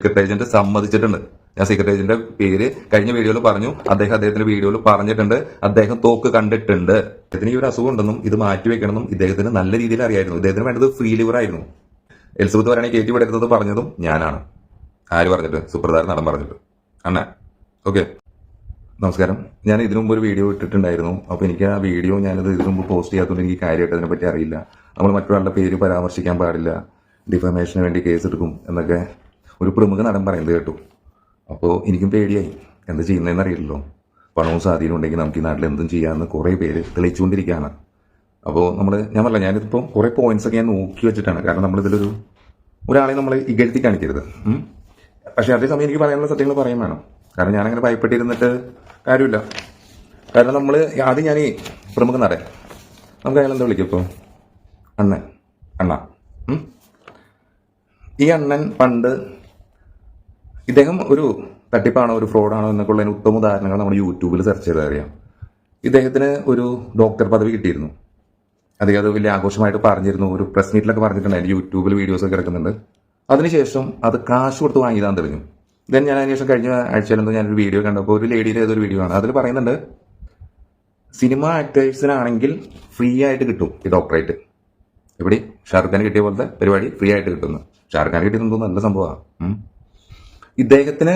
Secret agent സമ്മതിച്ചിട്ടുണ്ട്. ഞാൻ secretary ഏജന്റിന്റെ പേര് കഴിഞ്ഞ വീഡിയോയിൽ പറഞ്ഞു. അദ്ദേഹം അദ്ദേഹത്തിന്റെ വീഡിയോയിൽ പറഞ്ഞിട്ടുണ്ട്. അദ്ദേഹം തോക്ക് കണ്ടിട്ടുണ്ട്. ഇതിന് ഈ ഒരു അസുഖം ഉണ്ടെന്നും ഇത് മാറ്റിവെക്കണമെന്നും ഇദ്ദേഹത്തിന് നല്ല രീതിയിൽ അറിയായിരുന്നു. ഇദ്ദേഹത്തിന് വേണ്ടത് ഫ്രീ ലിവർ ആയിരുന്നു. എലിസബത്ത് വരാണെങ്കിൽ കയറ്റി വിടരുന്നത് പറഞ്ഞതും ഞാനാണ്. ആര് പറഞ്ഞിട്ട്? സുപ്രധാന നടൻ പറഞ്ഞിട്ട്. അണ്ണ ഓക്കെ. നമസ്കാരം. ഞാൻ ഇതിനു മുമ്പ് ഒരു വീഡിയോ ഇട്ടിട്ടുണ്ടായിരുന്നു. അപ്പോൾ എനിക്ക് ആ വീഡിയോ ഞാനത് ഇതിനു മുമ്പ് പോസ്റ്റ് ചെയ്യാത്തതുകൊണ്ട് എനിക്ക് കാര്യമായിട്ട് അതിനെപ്പറ്റി അറിയില്ല. നമ്മൾ മറ്റൊരാളുടെ പേര് പരാമർശിക്കാൻ പാടില്ല. ഡിഫമേഷന് വേണ്ടി കേസ് എടുക്കും എന്നൊക്കെ ഒരു പ്രമുഖ നടൻ പറയുന്നത് കേട്ടു. അപ്പോൾ എനിക്കും പേടിയായി. എന്താ ചെയ്യുന്നതെന്ന് അറിയില്ലല്ലോ. പണവും സ്വാധീനം ഉണ്ടെങ്കിൽ നമുക്ക് ഈ നാട്ടിൽ എന്തും ചെയ്യാമെന്ന് കുറേ പേര് തെളിയിച്ചുകൊണ്ടിരിക്കുകയാണ്. അപ്പോൾ നമ്മൾ ഞാൻ പറഞ്ഞ ഞാനിതിപ്പോൾ കുറേ പോയിന്റ്സ് ഒക്കെ ഞാൻ നോക്കി വെച്ചിട്ടാണ്. കാരണം നമ്മളിതിലൊരു ഒരാളെ നമ്മൾ ഇകഴ്ത്തി കാണിക്കരുത്. പക്ഷേ അതേസമയം എനിക്ക് പറയാനുള്ള സത്യങ്ങൾ പറയാൻ വേണം. കാരണം ഞാനങ്ങനെ ഭയപ്പെട്ടിരുന്നിട്ട് കാര്യമില്ല. കാരണം നമ്മൾ ആദ്യം ഞാൻ ഈ പ്രമുഖ നടൻ. നമുക്ക് അയാൾ എന്താ വിളിക്കും ഇപ്പോൾ അണ്ണൻ. അണ്ണ. ഈ അണ്ണൻ പണ്ട് ഇദ്ദേഹം ഒരു തട്ടിപ്പാണോ ഒരു ഫ്രോഡാണോ എന്നൊക്കെ ഉള്ളതിന് ഉത്തമ ഉദാഹരണങ്ങൾ നമ്മൾ യൂട്യൂബിൽ സെർച്ച് ചെയ്താൽ അറിയാം. ഇദ്ദേഹത്തിന് ഒരു ഡോക്ടർ പദവി കിട്ടിയിരുന്നു. അദ്ദേഹം അത് വലിയ ആഘോഷമായിട്ട് പറഞ്ഞിരുന്നു ഒരു പ്രസ് മീറ്റിലൊക്കെ പറഞ്ഞിട്ടുണ്ട് അതിന്റെ യൂട്യൂബിൽ വീഡിയോസ് ഒക്കെ കിടക്കുന്നുണ്ട്. അതിനുശേഷം അത് കാശ് കൊടുത്ത് വാങ്ങിയതാന്ന് തെളിഞ്ഞു. ദെൻ ഞാൻ അതിനുശേഷം കഴിഞ്ഞ ആഴ്ചയിലെന്തോ ഞാനൊരു വീഡിയോ കണ്ടപ്പോൾ ഒരു ലേഡിയുടെ ഏതൊരു വീഡിയോ ആണ് അതിൽ പറയുന്നുണ്ട് സിനിമ ആക്ടേഴ്സിനാണെങ്കിൽ ഫ്രീ ആയിട്ട് കിട്ടും ഈ ഡോക്ടറേറ്റ് ഇവിടെ ഷാറുഖ് ഖാൻ കിട്ടിയ പോലത്തെ പരിപാടി ഫ്രീ ആയിട്ട് കിട്ടുന്നു. ഷാറുഖ് ഖാൻ നല്ല സംഭവമാണ്. ഇദ്ദേഹത്തിന്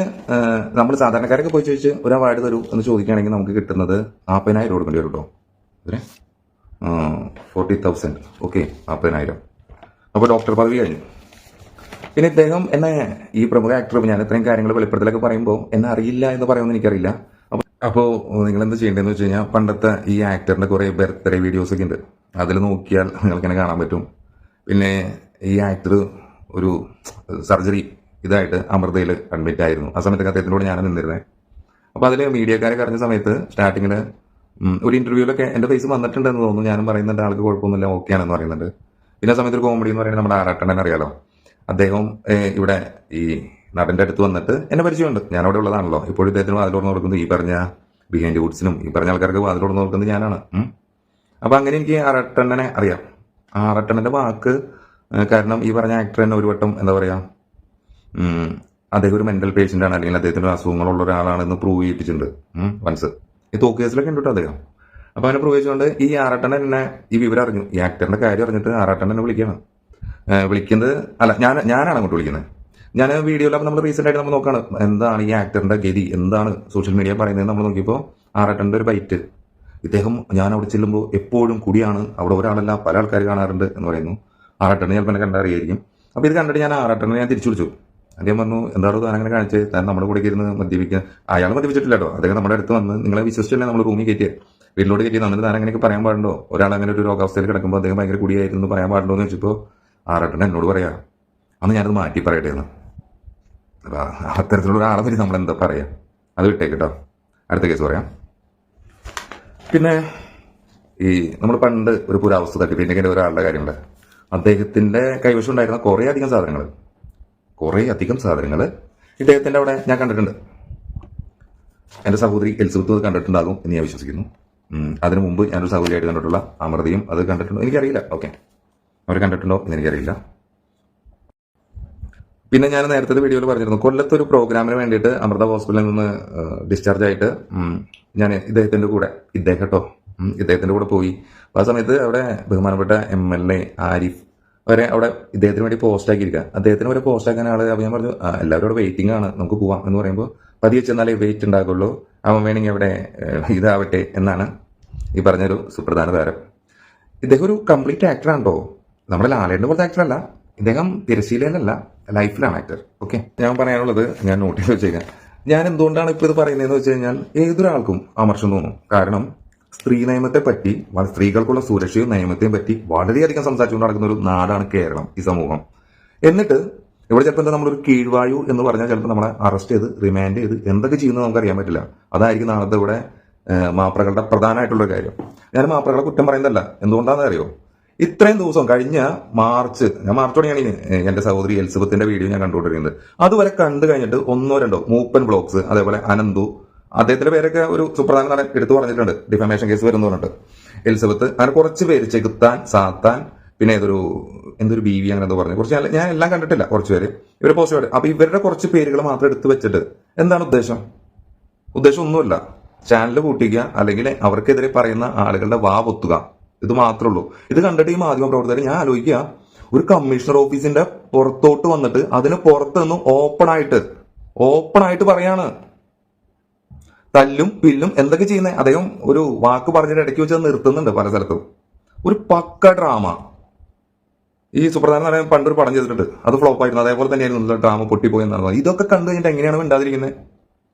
നമ്മൾ സാധാരണക്കാരൊക്കെ പോയി ചോദിച്ച് ഒരു അവാർഡ് തരൂ എന്ന് ചോദിക്കുകയാണെങ്കിൽ നമുക്ക് കിട്ടുന്നത് നാൽപ്പതിനായിരം കൊടുക്കേണ്ടി വരും കേട്ടോ. ഇതിന് ഫോർട്ടി തൗസൻഡ് ഓക്കെ നാൽപ്പതിനായിരം അപ്പോൾ ഡോക്ടർ പദവി കഴിഞ്ഞു. പിന്നെ ഇദ്ദേഹം എന്നെ ഈ പ്രമുഖ ആക്ടർ ഞാൻ ഇത്രയും കാര്യങ്ങൾ വെളിപ്പെടുത്തലൊക്കെ പറയുമ്പോൾ എന്നെ അറിയില്ല എന്ന് പറയുമെന്ന് എനിക്കറിയില്ല. അപ്പോൾ നിങ്ങൾ എന്ത് ചെയ്യേണ്ടതെന്ന് വെച്ച് കഴിഞ്ഞാൽ പണ്ടത്തെ ഈ ആക്ടറിന്റെ കുറേ ബർത്ത്ഡേ വീഡിയോസ് ഒക്കെ ഉണ്ട്. അതിൽ നോക്കിയാൽ നിങ്ങൾക്കിങ്ങനെ കാണാൻ പറ്റും. പിന്നെ ഈ ആക്ടർ ഒരു സർജറി ഇതായിട്ട് അമൃതയിൽ അഡ്മിറ്റ് ആയിരുന്നു. ആ സമയത്തൊക്കെ അദ്ദേഹത്തിനോട് ഞാൻ നിന്നിരുന്നത് അപ്പോൾ അതിൽ മീഡിയക്കാരെ കറിഞ്ഞ സമയത്ത് സ്റ്റാർട്ടിങ്ങിൽ ഒരു ഇന്റർവ്യൂവിലൊക്കെ എന്റെ ഫേസ് വന്നിട്ടുണ്ടെന്ന് തോന്നുന്നു. ഞാനും പറയുന്നുണ്ട് ആൾക്ക് കുഴപ്പമൊന്നുമില്ല ഓക്കെയാണെന്ന് പറയുന്നുണ്ട്. പിന്നെ ആ സമയത്ത് ഒരു കോമഡി എന്ന് പറയുന്നത് നമ്മുടെ ആറാട്ടണ്ണൻ അറിയാലോ? അദ്ദേഹം ഇവിടെ ഈ നടന്റെ അടുത്ത് വന്നിട്ട് എന്നെ പരിചയമുണ്ട്. ഞാനവിടെ ഉള്ളതാണല്ലോ. ഇപ്പോഴും ഇദ്ദേഹത്തിന് വാതിലോട് നോക്കുന്നത് ഈ പറഞ്ഞ ബിഹൈൻഡ് ഗുഡ്സിനും ഈ പറഞ്ഞ ആൾക്കാർക്ക് വാതിലോട് നോക്കുന്നത് ഞാനാണ്. അപ്പോൾ അങ്ങനെ എനിക്ക് ആറട്ടണ്ണനെ അറിയാം. ആറട്ടണ്ണന്റെ വാക്ക് കാരണം ഈ പറഞ്ഞ ആക്ടർ തന്നെ ഒരു വട്ടം എന്താ പറയാ ഉം, അദ്ദേഹം ഒരു മെന്റൽ പേഷ്യന്റ് ആണ്. അല്ലെങ്കിൽ അദ്ദേഹത്തിന് അസുഖങ്ങളുള്ള ഒരാളാണെന്ന് പ്രൂവ് ചെയ്യിപ്പിച്ചിട്ടുണ്ട്. വൺസ് ഈ തോക്ക് കേസിലൊക്കെ ഉണ്ട് അദ്ദേഹം. അപ്പൊ അവനെ പ്രൂവ് ചെയ്തുകൊണ്ട് ഈ ആറാട്ടണ്ണൻ എന്നെ ഈ വിവരം അറിഞ്ഞു. ഈ ആക്ടറിന്റെ കാര്യം അറിഞ്ഞിട്ട് ആറാട്ടണ്ണൻ എന്നെ വിളിക്കണം വിളിക്കുന്നത് അല്ല ഞാൻ ഞാനാണ് അങ്ങോട്ട് വിളിക്കുന്നത്. ഞാൻ വീഡിയോയിൽ അപ്പോൾ നമ്മൾ റീസെന്റ് ആയിട്ട് നമ്മൾ നോക്കാണ്. എന്താണ് ഈ ആക്ടറിന്റെ ഗതി? എന്താണ് സോഷ്യൽ മീഡിയ പറയുന്നത് നമ്മൾ നോക്കിയപ്പോൾ ആറാട്ടന്റെ ഒരു ബൈറ്റ് ഇദ്ദേഹം ഞാൻ അവിടെ ചെല്ലുമ്പോൾ എപ്പോഴും കുടിയാണ്. അവിടെ ഒരാളല്ല പല ആൾക്കാർ കാണാറുണ്ട് എന്ന് പറയുന്നു. ആറാട്ടനെ ചിലപ്പോൾ എന്നെ കണ്ടറിയായിരിക്കും. അപ്പോൾ ഇത് കണ്ടിട്ട് ഞാൻ ആറാട്ടനെ ഞാൻ തിരിച്ചു വിളിച്ചു. അദ്ദേഹം പറഞ്ഞു എന്താണോ താൻ അങ്ങനെ കാണിച്ചത് താൻ നമ്മുടെ കൂടെ ഇരുന്ന് മദ്യപിക്കുക അയാൾ മദ്യപിച്ചിട്ടില്ല കേട്ടോ അദ്ദേഹം നമ്മുടെ അടുത്ത് വന്ന് നിങ്ങളെ വിശ്വസിച്ചല്ലേ നമ്മൾ റൂമിൽ കയറ്റിയത് വീട്ടിലോട്ട് കയറ്റി എന്നിട്ട് താൻ അങ്ങനെയൊക്കെ പറയാൻ പാടുണ്ടോ? ഒരാൾ അങ്ങനെ ഒരു രോഗാവസ്ഥയിൽ കിടക്കുമ്പോൾ അദ്ദേഹം ഭയങ്കര കുടിയായിരുന്നു. പറയാൻ പാടുണ്ടോ എന്ന് വെച്ചപ്പോൾ ആറട്ടൻ എന്നോട് പറയാ. അന്ന് ഞാനത് മാറ്റി പറയട്ടെ എന്ന്. അത്തരത്തിലുള്ള ഒരാളെ പറ്റി നമ്മൾ എന്താ പറയാ? അത് വിട്ടേക്ക് കേട്ടോ അടുത്ത കേസ് പറയാം. പിന്നെ ഈ നമ്മൾ പണ്ട് ഒരു പുരാവസ്ഥ പുരാവസ്തു തട്ടിപ്പിന്റെ ഒരാളുടെ കാര്യമുണ്ട്. അദ്ദേഹത്തിന്റെ കൈവശം ഉണ്ടായിരുന്ന കുറേ അധികം സാധനങ്ങൾ. കുറേ അധികം സാധനങ്ങൾ ഇദ്ദേഹത്തിന്റെ അവിടെ ഞാൻ കണ്ടിട്ടുണ്ട്. എന്റെ സഹോദരി എലിസബത്ത് കണ്ടിട്ടുണ്ടാകും എന്ന് ഞാൻ വിശ്വസിക്കുന്നു. അതിനു മുമ്പ് ഞാനൊരു സഹോദരിയായിട്ട് കണ്ടിട്ടുള്ള അമൃതയും അത് കണ്ടിട്ടുണ്ടോ എനിക്കറിയില്ല. ഓക്കെ. അവർ കണ്ടിട്ടുണ്ടോ എന്ന് എനിക്കറിയില്ല. പിന്നെ ഞാൻ നേരത്തെ വീഡിയോയിൽ പറഞ്ഞിരുന്നു കൊല്ലത്ത് ഒരു പ്രോഗ്രാമിന് വേണ്ടിയിട്ട് അമൃത ഹോസ്പിറ്റലിൽ നിന്ന് ഡിസ്ചാർജ് ആയിട്ട് ഞാൻ ഇദ്ദേഹത്തിന്റെ കൂടെ ഇദ്ദേഹം കേട്ടോ ഇദ്ദേഹത്തിന്റെ കൂടെ പോയി. ആ സമയത്ത് അവിടെ ബഹുമാനപ്പെട്ട എം എൽ എ ആരിഫ് വരെ അവിടെ ഇദ്ദേഹത്തിന് വേണ്ടി പോസ്റ്റ് ആക്കിയിരിക്കുക. അദ്ദേഹത്തിന് വരെ പോസ്റ്റ് ആക്കാൻ ആൾ അപ്പൊ ഞാൻ പറഞ്ഞു "ആ, എല്ലാവരും അവിടെ വെയിറ്റിംഗ് ആണ് നമുക്ക് പോവാം എന്ന് പറയുമ്പോൾ പതിയെ ചെന്നാലേ വെയിറ്റ് ഉണ്ടാകുള്ളൂ. അവൻ വേണമെങ്കിൽ അവിടെ ഇതാവട്ടെ എന്നാണ് ഈ പറഞ്ഞൊരു സുപ്രധാന താരം. ഇദ്ദേഹം ഒരു കംപ്ലീറ്റ് ആക്ടർ ആണോ നമ്മുടെ ലാലേന്റെ പോലത്തെ ആക്ടർ അല്ല. ഇദ്ദേഹം തിരശ്ശീലയിലല്ല ലൈഫിലാണ് ആക്ടർ ഓക്കെ ഞാൻ പറയാനുള്ളത് ഞാൻ നോട്ട് ചെയ്ത് വെച്ചേക്കാം. ഞാൻ എന്തുകൊണ്ടാണ് ഇപ്പൊ ഇത് പറയുന്നതെന്ന് വെച്ച് കഴിഞ്ഞാൽ ഏതൊരാൾക്കും അമർഷം തോന്നും. കാരണം സ്ത്രീ നിയമത്തെ പറ്റി സ്ത്രീകൾക്കുള്ള സുരക്ഷയും നിയമത്തെയും പറ്റി വളരെയധികം സംസാരിച്ചുകൊണ്ട് നടക്കുന്ന ഒരു നാടാണ് കേരളം ഈ സമൂഹം. എന്നിട്ട് ഇവിടെ ചിലപ്പോൾ എന്താ നമ്മളൊരു കീഴ്വായു എന്ന് പറഞ്ഞാൽ ചിലപ്പോൾ നമ്മളെ അറസ്റ്റ് ചെയ്ത് റിമാൻഡ് ചെയ്ത് എന്തൊക്കെ ചെയ്യുന്നത് നമുക്ക് അറിയാൻ പറ്റില്ല. അതായിരിക്കും നാളത്തെ ഇവിടെ മാപ്രകളുടെ പ്രധാനമായിട്ടുള്ള കാര്യം. ഞാൻ മാപ്രകളെ കുറ്റം പറയുന്നതല്ല. എന്തുകൊണ്ടാണെന്ന് അറിയോ ഇത്രയും ദിവസം കഴിഞ്ഞ മാർച്ച് ഞാൻ മാർച്ച് തുടങ്ങിയാണ് ഏഹ്, എന്റെ സഹോദരി എലിസബത്തിന്റെ വീഡിയോ ഞാൻ കണ്ടുകൊണ്ടിരിക്കുന്നത്. അതുവരെ കണ്ടു കഴിഞ്ഞിട്ട് ഒന്നോ രണ്ടോ മൂപ്പൻ ബ്ലോഗ്സ് അതേപോലെ അനന്തു അദ്ദേഹത്തിന്റെ പേരൊക്കെ ഒരു സുപ്രധാന നടൻ എടുത്തു പറഞ്ഞിട്ടുണ്ട്. ഡിഫമേഷൻ കേസ് വരുന്നു പറഞ്ഞിട്ട്. എലിസബത്ത് അങ്ങനെ കുറച്ച് പേര് ചെകുത്താൻ സാത്താൻ പിന്നെ ഏതൊരു എന്തൊരു ബി വി അങ്ങനെ പറഞ്ഞു. കുറച്ച് ഞാൻ- എല്ലാം കണ്ടിട്ടില്ല കുറച്ച് പേര്. ഇവർ പോസ്റ്റ് അപ്പൊ ഇവരുടെ കുറച്ച് പേരുകൾ മാത്രം എടുത്തു വെച്ചിട്ട് എന്താണ് ഉദ്ദേശം? ഉദ്ദേശം ഒന്നുമില്ല. ചാനൽ കൂട്ടിക്കുക അല്ലെങ്കിൽ അവർക്കെതിരെ പറയുന്ന ആളുകളുടെ വാ പൊത്തുക. ഇത് മാത്രമേ ഉള്ളൂ. ഇത് കണ്ടിട്ട് ഈ മാധ്യമ പ്രവർത്തകർ ഞാൻ ആലോചിക്കുക ഒരു കമ്മീഷണർ ഓഫീസിന്റെ പുറത്തോട്ട് വന്നിട്ട് അതിന് പുറത്ത് നിന്ന് ഓപ്പൺ ആയിട്ട് ഓപ്പൺ ആയിട്ട് പറയാണ്. തല്ലും പില്ലും എന്തൊക്കെ ചെയ്യുന്നത് അദ്ദേഹം ഒരു വാക്ക് പറഞ്ഞിട്ട് ഇടയ്ക്ക് വെച്ച് നിർത്തുന്നുണ്ട് പല സ്ഥലത്തും. ഒരു പക്ക ഡ്രാമ ഈ സുപ്രധാന പറയാൻ പണ്ടൊരു പടം ചെയ്തിട്ടുണ്ട്. അത് ഫ്ലോപ്പ് ആയിരുന്നു. അതേപോലെ തന്നെയായിരുന്നു ഡ്രാമ പൊട്ടിപ്പോയി എന്നാണ് ഇതൊക്കെ കണ്ടു കഴിഞ്ഞിട്ട് എങ്ങനെയാണ് മിണ്ടാതിരിക്കുന്നത്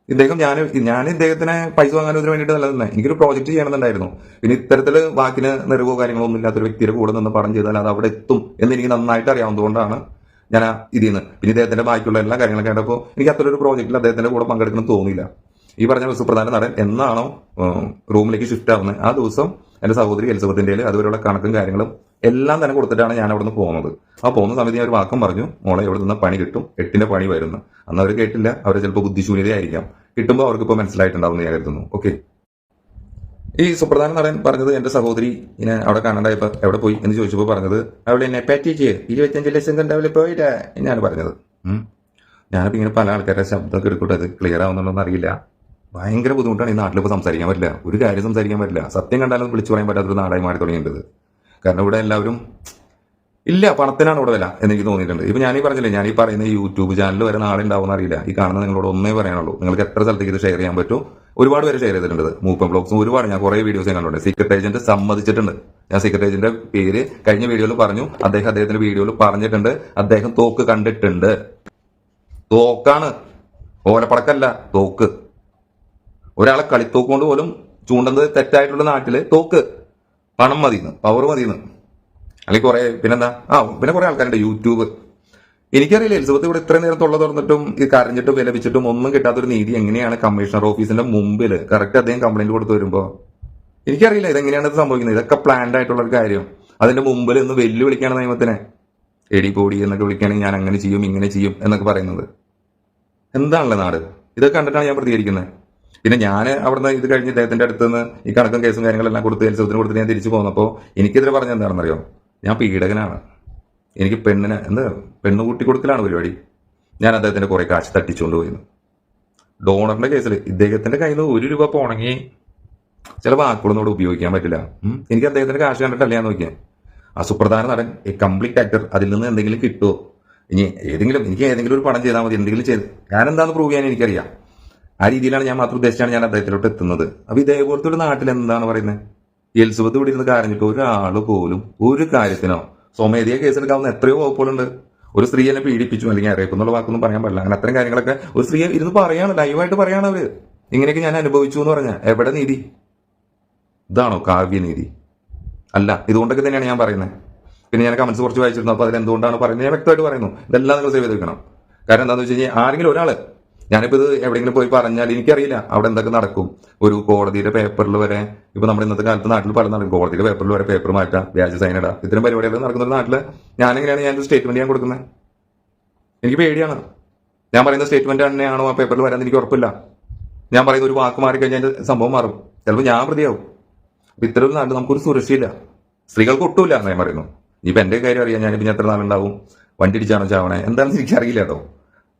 ഇദ്ദേഹം ഞാൻ ഞാൻ ഇദ്ദേഹത്തിനെ പൈസ വാങ്ങാൻ ഇതിന് വേണ്ടിയിട്ട് നല്ലതെന്നെ എനിക്കൊരു പ്രോജക്റ്റ് ചെയ്യണമെന്നുണ്ടായിരുന്നു. പിന്നെ ഇത്തരത്തിൽ വാക്കിന് നിറവോ കാര്യങ്ങളോ ഒന്നും ഇല്ലാത്തൊരു വ്യക്തിയുടെ കൂടെ നിന്ന് പടം ചെയ്താൽ അത് അവിടെ എത്തും എന്ന് എനിക്ക് നന്നായിട്ട് അറിയാവുന്നതുകൊണ്ടാണ് ഞാൻ ഇതിൽ പിന്നെ ഇദ്ദേഹത്തിന്റെ ബാക്കിയുള്ള എല്ലാ കാര്യങ്ങളും കേട്ടപ്പോൾ എനിക്ക് അത്തരൊരു പ്രോജക്റ്റിൽ അദ്ദേഹത്തിന്റെ കൂടെ പങ്കെടുക്കണം തോന്നിയില്ല. ഈ പറഞ്ഞ സുപ്രധാന നടൻ എന്നാണോ റൂമിലേക്ക് ഷിഫ്റ്റ് ആവുന്നത്? ആ ദിവസം എന്റെ സഹോദരി എലിസബത്തിന്റെ അതുവരെയുള്ള കണക്കും കാര്യങ്ങളും എല്ലാം തന്നെ കൊടുത്തിട്ടാണ് ഞാൻ അവിടെ നിന്ന് പോകുന്നത്. ആ പോകുന്ന സമയത്ത് ഞാൻ ഒരു വാക്കം പറഞ്ഞു മോളെ ഇവിടെ നിന്ന് പണി കിട്ടും. എട്ടിന്റെ പണി വരുന്നു. അന്ന് അവർ കേട്ടില്ല അവർ ചിലപ്പോൾ ബുദ്ധിശൂന്യതയായിരിക്കാം. കിട്ടുമ്പോൾ അവർക്ക് ഇപ്പോൾ മനസ്സിലായിട്ടുണ്ടാവും ഞാൻ കരുതുന്നു. ഓക്കെ ഈ സുപ്രധാന നടൻ പറഞ്ഞത് എന്റെ സഹോദരി ഇങ്ങനെ അവിടെ കാണണ്ടായപ്പോ എവിടെ പോയി എന്ന് ചോദിച്ചപ്പോൾ പറഞ്ഞത് അവിടെ എന്നെ പറ്റിച്ച് ഇരുപത്തിയഞ്ച് ലക്ഷം കണ്ടവളെ പോയിട്ടാ എന്നാണ് പറഞ്ഞത്. ഞാനിപ്പോ ഇങ്ങനെ പല ആൾക്കാരുടെ ശബ്ദമൊക്കെ എടുക്കട്ടെ അത് ക്ലിയർ ആവുന്നുണ്ടോന്ന് അറിയില്ല. ഭയങ്കര ബുദ്ധിമുട്ടാണ് ഈ നാട്ടിലിപ്പോൾ സംസാരിക്കാൻ പറ്റില്ല. ഒരു കാര്യം സംസാരിക്കാൻ പറ്റില്ല. സത്യം കണ്ടാലും വിളിച്ചു പറയാൻ പറ്റാത്തൊരു നാടായി മാറി തുടങ്ങിയിട്ടുണ്ട് കാരണം ഇവിടെ എല്ലാവരും ഇല്ല പണത്തിനാണ് ഇവിടെ വില എന്നെനിക്ക് തോന്നിയിട്ടുണ്ട്. ഇപ്പൊ ഞാനീ പറഞ്ഞില്ലേ ഞാൻ ഈ പറയുന്ന യൂട്യൂബ് ചാനൽ വരെ നാളെ ഉണ്ടാവുന്ന അറിയില്ല. ഈ കാണുന്ന നിങ്ങളോട് ഒന്നേ പറയാനുള്ളൂ. നിങ്ങൾക്ക് എത്ര സ്ഥലത്തേക്ക് ഇത് ഷെയർ ചെയ്യാൻ പറ്റും? ഒരുപാട് പേര് ഷെയർ ചെയ്തിട്ടുണ്ട് മൂപ്പൻ ബ്ലോഗ്സും ഒരുപാട്. ഞാൻ കുറേ വീഡിയോസ് ഞാൻ കണ്ടിട്ടുണ്ട്. സീക്രട്ട് ഏജന്റ് സമ്മതിച്ചിട്ടുണ്ട്. ഞാൻ സീക്രട്ട് ഏജന്റിന്റെ പേര് കഴിഞ്ഞ വീഡിയോയിൽ പറഞ്ഞു. അദ്ദേഹം അദ്ദേഹത്തിന്റെ വീഡിയോയിൽ പറഞ്ഞിട്ടുണ്ട്. അദ്ദേഹം തോക്ക് കണ്ടിട്ടുണ്ട്. തോക്കാണ്. ഓലപ്പടക്കല്ല തോക്ക്. ഒരാളെ കളിത്തോക്ക് കൊണ്ട് പോലും ചൂണ്ടുന്നത് തെറ്റായിട്ടുള്ള നാട്ടിൽ തോക്ക്. പണം മതിന്ന് പവർ മതിന്ന്. അല്ലെങ്കിൽ കുറെ പിന്നെന്താ? ആ പിന്നെ കുറെ ആൾക്കാരുണ്ട് യൂട്യൂബ്. എനിക്കറിയില്ല എലിസബത്ത് ഇവിടെ ഇത്രയും നേരം തൊള്ള തുറന്നിട്ടും ഈ കരഞ്ഞിട്ടും വിലപിച്ചിട്ടും ഒന്നും കിട്ടാത്തൊരു നീതി എങ്ങനെയാണ് കമ്മീഷണർ ഓഫീസിന്റെ മുമ്പിൽ കറക്റ്റ് അദ്ദേഹം കംപ്ലൈന്റ് കൊടുത്തു വരുമ്പോ? എനിക്കറിയില്ല ഇതെങ്ങനെയാണ് ഇത് സംഭവിക്കുന്നത്? ഇതൊക്കെ പ്ലാൻഡ് ആയിട്ടുള്ള ഒരു കാര്യം. അതിന്റെ മുമ്പിൽ ഒന്ന് വെല്ലുവിളിക്കാണ് നിയമത്തിനെ. എടി പോടി എന്നൊക്കെ വിളിക്കുകയാണെങ്കിൽ ഞാൻ അങ്ങനെ ചെയ്യും ഇങ്ങനെ ചെയ്യും എന്നൊക്കെ പറയുന്നത്. എന്താണല്ലേ നാട്? ഇതൊക്കെ കണ്ടിട്ടാണ് ഞാൻ പ്രതികരിക്കുന്നത്. പിന്നെ ഞാൻ അവിടുന്ന് ഇത് കഴിഞ്ഞ് ഇദ്ദേഹത്തിന്റെ അടുത്ത് നിന്ന് ഈ കണക്കും കേസും കാര്യങ്ങളെല്ലാം കൊടുത്ത് എലിസബത്തിന് കൊടുത്തിട്ട് ഞാൻ തിരിച്ചു പോന്നപ്പോൾ എനിക്കെതിരെ പറഞ്ഞ എന്താണെന്നറിയോ? ഞാൻ പീഡകനാണ്. എനിക്ക് പെണ്ണിന് എന്ത് പെണ്ണ് കൂട്ടി കൊടുക്കലാണ് പരിപാടി. ഞാൻ അദ്ദേഹത്തിന്റെ കുറെ കാശ് തട്ടിച്ചുകൊണ്ട് പോയിരുന്നു. ഡോണറിന്റെ കേസിൽ ഇദ്ദേഹത്തിന്റെ കയ്യിൽ നിന്ന് ഒരു രൂപ പോണെങ്കിൽ ചില വാക്കുകളൊന്നും ഉപയോഗിക്കാൻ പറ്റില്ല. എനിക്ക് അദ്ദേഹത്തിന്റെ കാശ് കണ്ടിട്ടല്ല ഞാൻ നോക്കിയാൽ ആ സുപ്രധാന നടൻ ഈ കംപ്ലീറ്റ് ആക്ടർ അതിൽ നിന്ന് എന്തെങ്കിലും കിട്ടുമോ ഇനി ഏതെങ്കിലും എനിക്ക് ഏതെങ്കിലും ഒരു പണം ചെയ്താൽ മതി എന്തെങ്കിലും ചെയ്ത്. ഞാൻ എന്താണെന്ന് പ്രൂവ് ചെയ്യാൻ എനിക്കറിയാം. ആ രീതിയിലാണ് ഞാൻ മാത്രം ഉദ്ദേശിച്ചാണ് ഞാൻ അദ്ദേഹത്തിലോട്ട് എത്തുന്നത്. അപ്പൊ ഇതേപോലത്തെ നാട്ടിൽ എന്താണ് പറയുന്നത് എലിസബത്ത് ഇവിടെ ഇരുന്ന് കരഞ്ഞിട്ട് ഒരാൾ പോലും ഒരു കാര്യത്തിനോ സ്വമേധിയ കേസെടുക്കാവുന്ന എത്രയോ വകുപ്പുകളുണ്ട്. ഒരു സ്ത്രീ എന്നെ പീഡിപ്പിച്ചു അല്ലെങ്കിൽ അറിയിക്കുന്നുള്ള വാക്കൊന്നും പറയാൻ പാടില്ല. അങ്ങനെ അത്തരം കാര്യങ്ങളൊക്കെ ഒരു സ്ത്രീയെ ഇരുന്ന് പറയാണ് ലൈവായിട്ട് പറയാണ് അവർ. ഇങ്ങനെയൊക്കെ ഞാൻ അനുഭവിച്ചു എന്ന് പറഞ്ഞ എവിടെ നീതി? ഇതാണോ കാവ്യനീതി അല്ല ഇതുകൊണ്ടൊക്കെ തന്നെയാണ് ഞാൻ പറയുന്നത് പിന്നെ ഞാൻ കമൻസ് കുറച്ച് വായിച്ചിരുന്നു അപ്പോൾ അതിൽ എന്തുകൊണ്ടാണ് പറയുന്നത്? ഞാൻ വ്യക്തമായിട്ട് പറയുന്നു ഇതെല്ലാം നിങ്ങൾ സേവ് ചെയ്ത് വെക്കണം. കാരണം എന്താണെന്ന് വെച്ച് കഴിഞ്ഞാൽ ആരെങ്കിലും ഒരാൾ ഞാനിപ്പോൾ ഇത് എവിടെയെങ്കിലും പോയി പറഞ്ഞാൽ എനിക്കറിയില്ല അവിടെ എന്തൊക്കെ നടക്കും. ഒരു കോടതിയുടെ പേപ്പറിൽ വരെ ഇപ്പൊ നമ്മുടെ ഇന്നത്തെ കാലത്ത് നാട്ടിൽ പല നടക്കും. കോടതിയുടെ പേപ്പറിൽ വരെ പേപ്പർ മാറ്റാം വ്യാജ സൈൻ ഇടാം. ഇത്തരം പരിപാടികൾ നടക്കുന്ന ഒരു നാട്ടിൽ ഞാനെങ്ങനെയാണ് ഞാൻ സ്റ്റേറ്റ്മെന്റ് ഞാൻ കൊടുക്കുന്നത് എനിക്ക് പേടിയാണ്. ഞാൻ പറയുന്ന സ്റ്റേറ്റ്മെന്റ് തന്നെയാണോ ആ പേപ്പറിൽ വരാൻ എനിക്ക് ഉറപ്പില്ല. ഞാൻ പറയുന്ന ഒരു വാക്ക് മാറി കഴിഞ്ഞാൽ അതിന്റെ സംഭവം മാറും. ചിലപ്പോൾ ഞാൻ പ്രതിയാവും. അപ്പൊ ഇത്തരം നാട്ടിൽ നമുക്കൊരു സുരക്ഷയില്ല. സ്ത്രീകൾക്ക് ഒട്ടുമില്ല എന്ന് ഞാൻ പറയുന്നു. ഇനിയിപ്പോ എന്റെ കാര്യം അറിയാം ഞാനിപ്പോ ഞാൻ എത്ര നാളുണ്ടാവും? വണ്ടി ഇടിച്ചാണോ ചാവണേ? എന്താണെന്ന് എനിക്കറിയില്ല കേട്ടോ.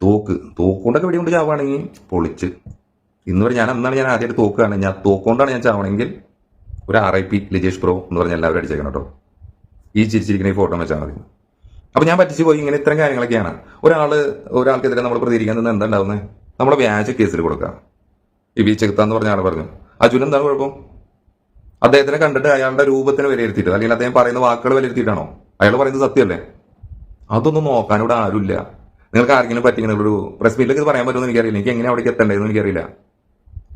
തോക്ക് തോക്കുകൊണ്ടൊക്കെ വെടികൊണ്ട് ചാവുകയാണെങ്കിൽ പൊളിച്ച്. ഇന്ന് വരെ ഞാൻ അന്നാണ് ഞാൻ ആദ്യമായിട്ട് തോക്കുകയാണ് ഞാൻ തോക്കുകൊണ്ടാണ് ഞാൻ ചാവണമെങ്കിൽ ഒരു R I P Lijesh pro എന്ന് പറഞ്ഞ എല്ലാവരും അടിച്ചേക്കണം കേട്ടോ. ഈ ചിരിച്ചിരിക്കുന്ന ഈ ഫോട്ടോ വെച്ചാൽ മതി. അപ്പൊ ഞാൻ പറ്റിച്ചു പോയി. ഇങ്ങനെ ഇത്തരം കാര്യങ്ങളൊക്കെയാണ്. ഒരാൾ ഒരാൾക്കെതിരെ നമ്മൾ പ്രതികരിക്കാൻ തന്നെ എന്താ ഉണ്ടാവുന്നത് നമ്മുടെ വ്യാജ കേസിൽ കൊടുക്കാം. ഈ ബി ചെകുത്ത എന്ന് പറഞ്ഞ ആൾ പറഞ്ഞു അജുൻ എന്താണ് കുഴപ്പം? അദ്ദേഹത്തിനെ കണ്ടിട്ട് അയാളുടെ രൂപത്തിന് വിലയിരുത്തിയിട്ട് അല്ലെങ്കിൽ അദ്ദേഹം പറയുന്ന വാക്കുകൾ വിലയിരുത്തിയിട്ടാണോ? അയാൾ പറയുന്നത് സത്യമല്ലേ? അതൊന്നും നോക്കാൻ ഇവിടെ ആരുമില്ല. നിങ്ങൾക്ക് ആർക്കെങ്കിലും പറ്റിങ്ങനെ ഒരു പ്രസ് മീറ്റിലേക്ക് ഇത് പറയാൻ പറ്റുമെന്ന് എനിക്കറിയില്ല. എനിക്ക് എങ്ങനെ അവിടേക്ക് എത്തേണ്ടതെന്ന് എനിക്കറിയില്ല.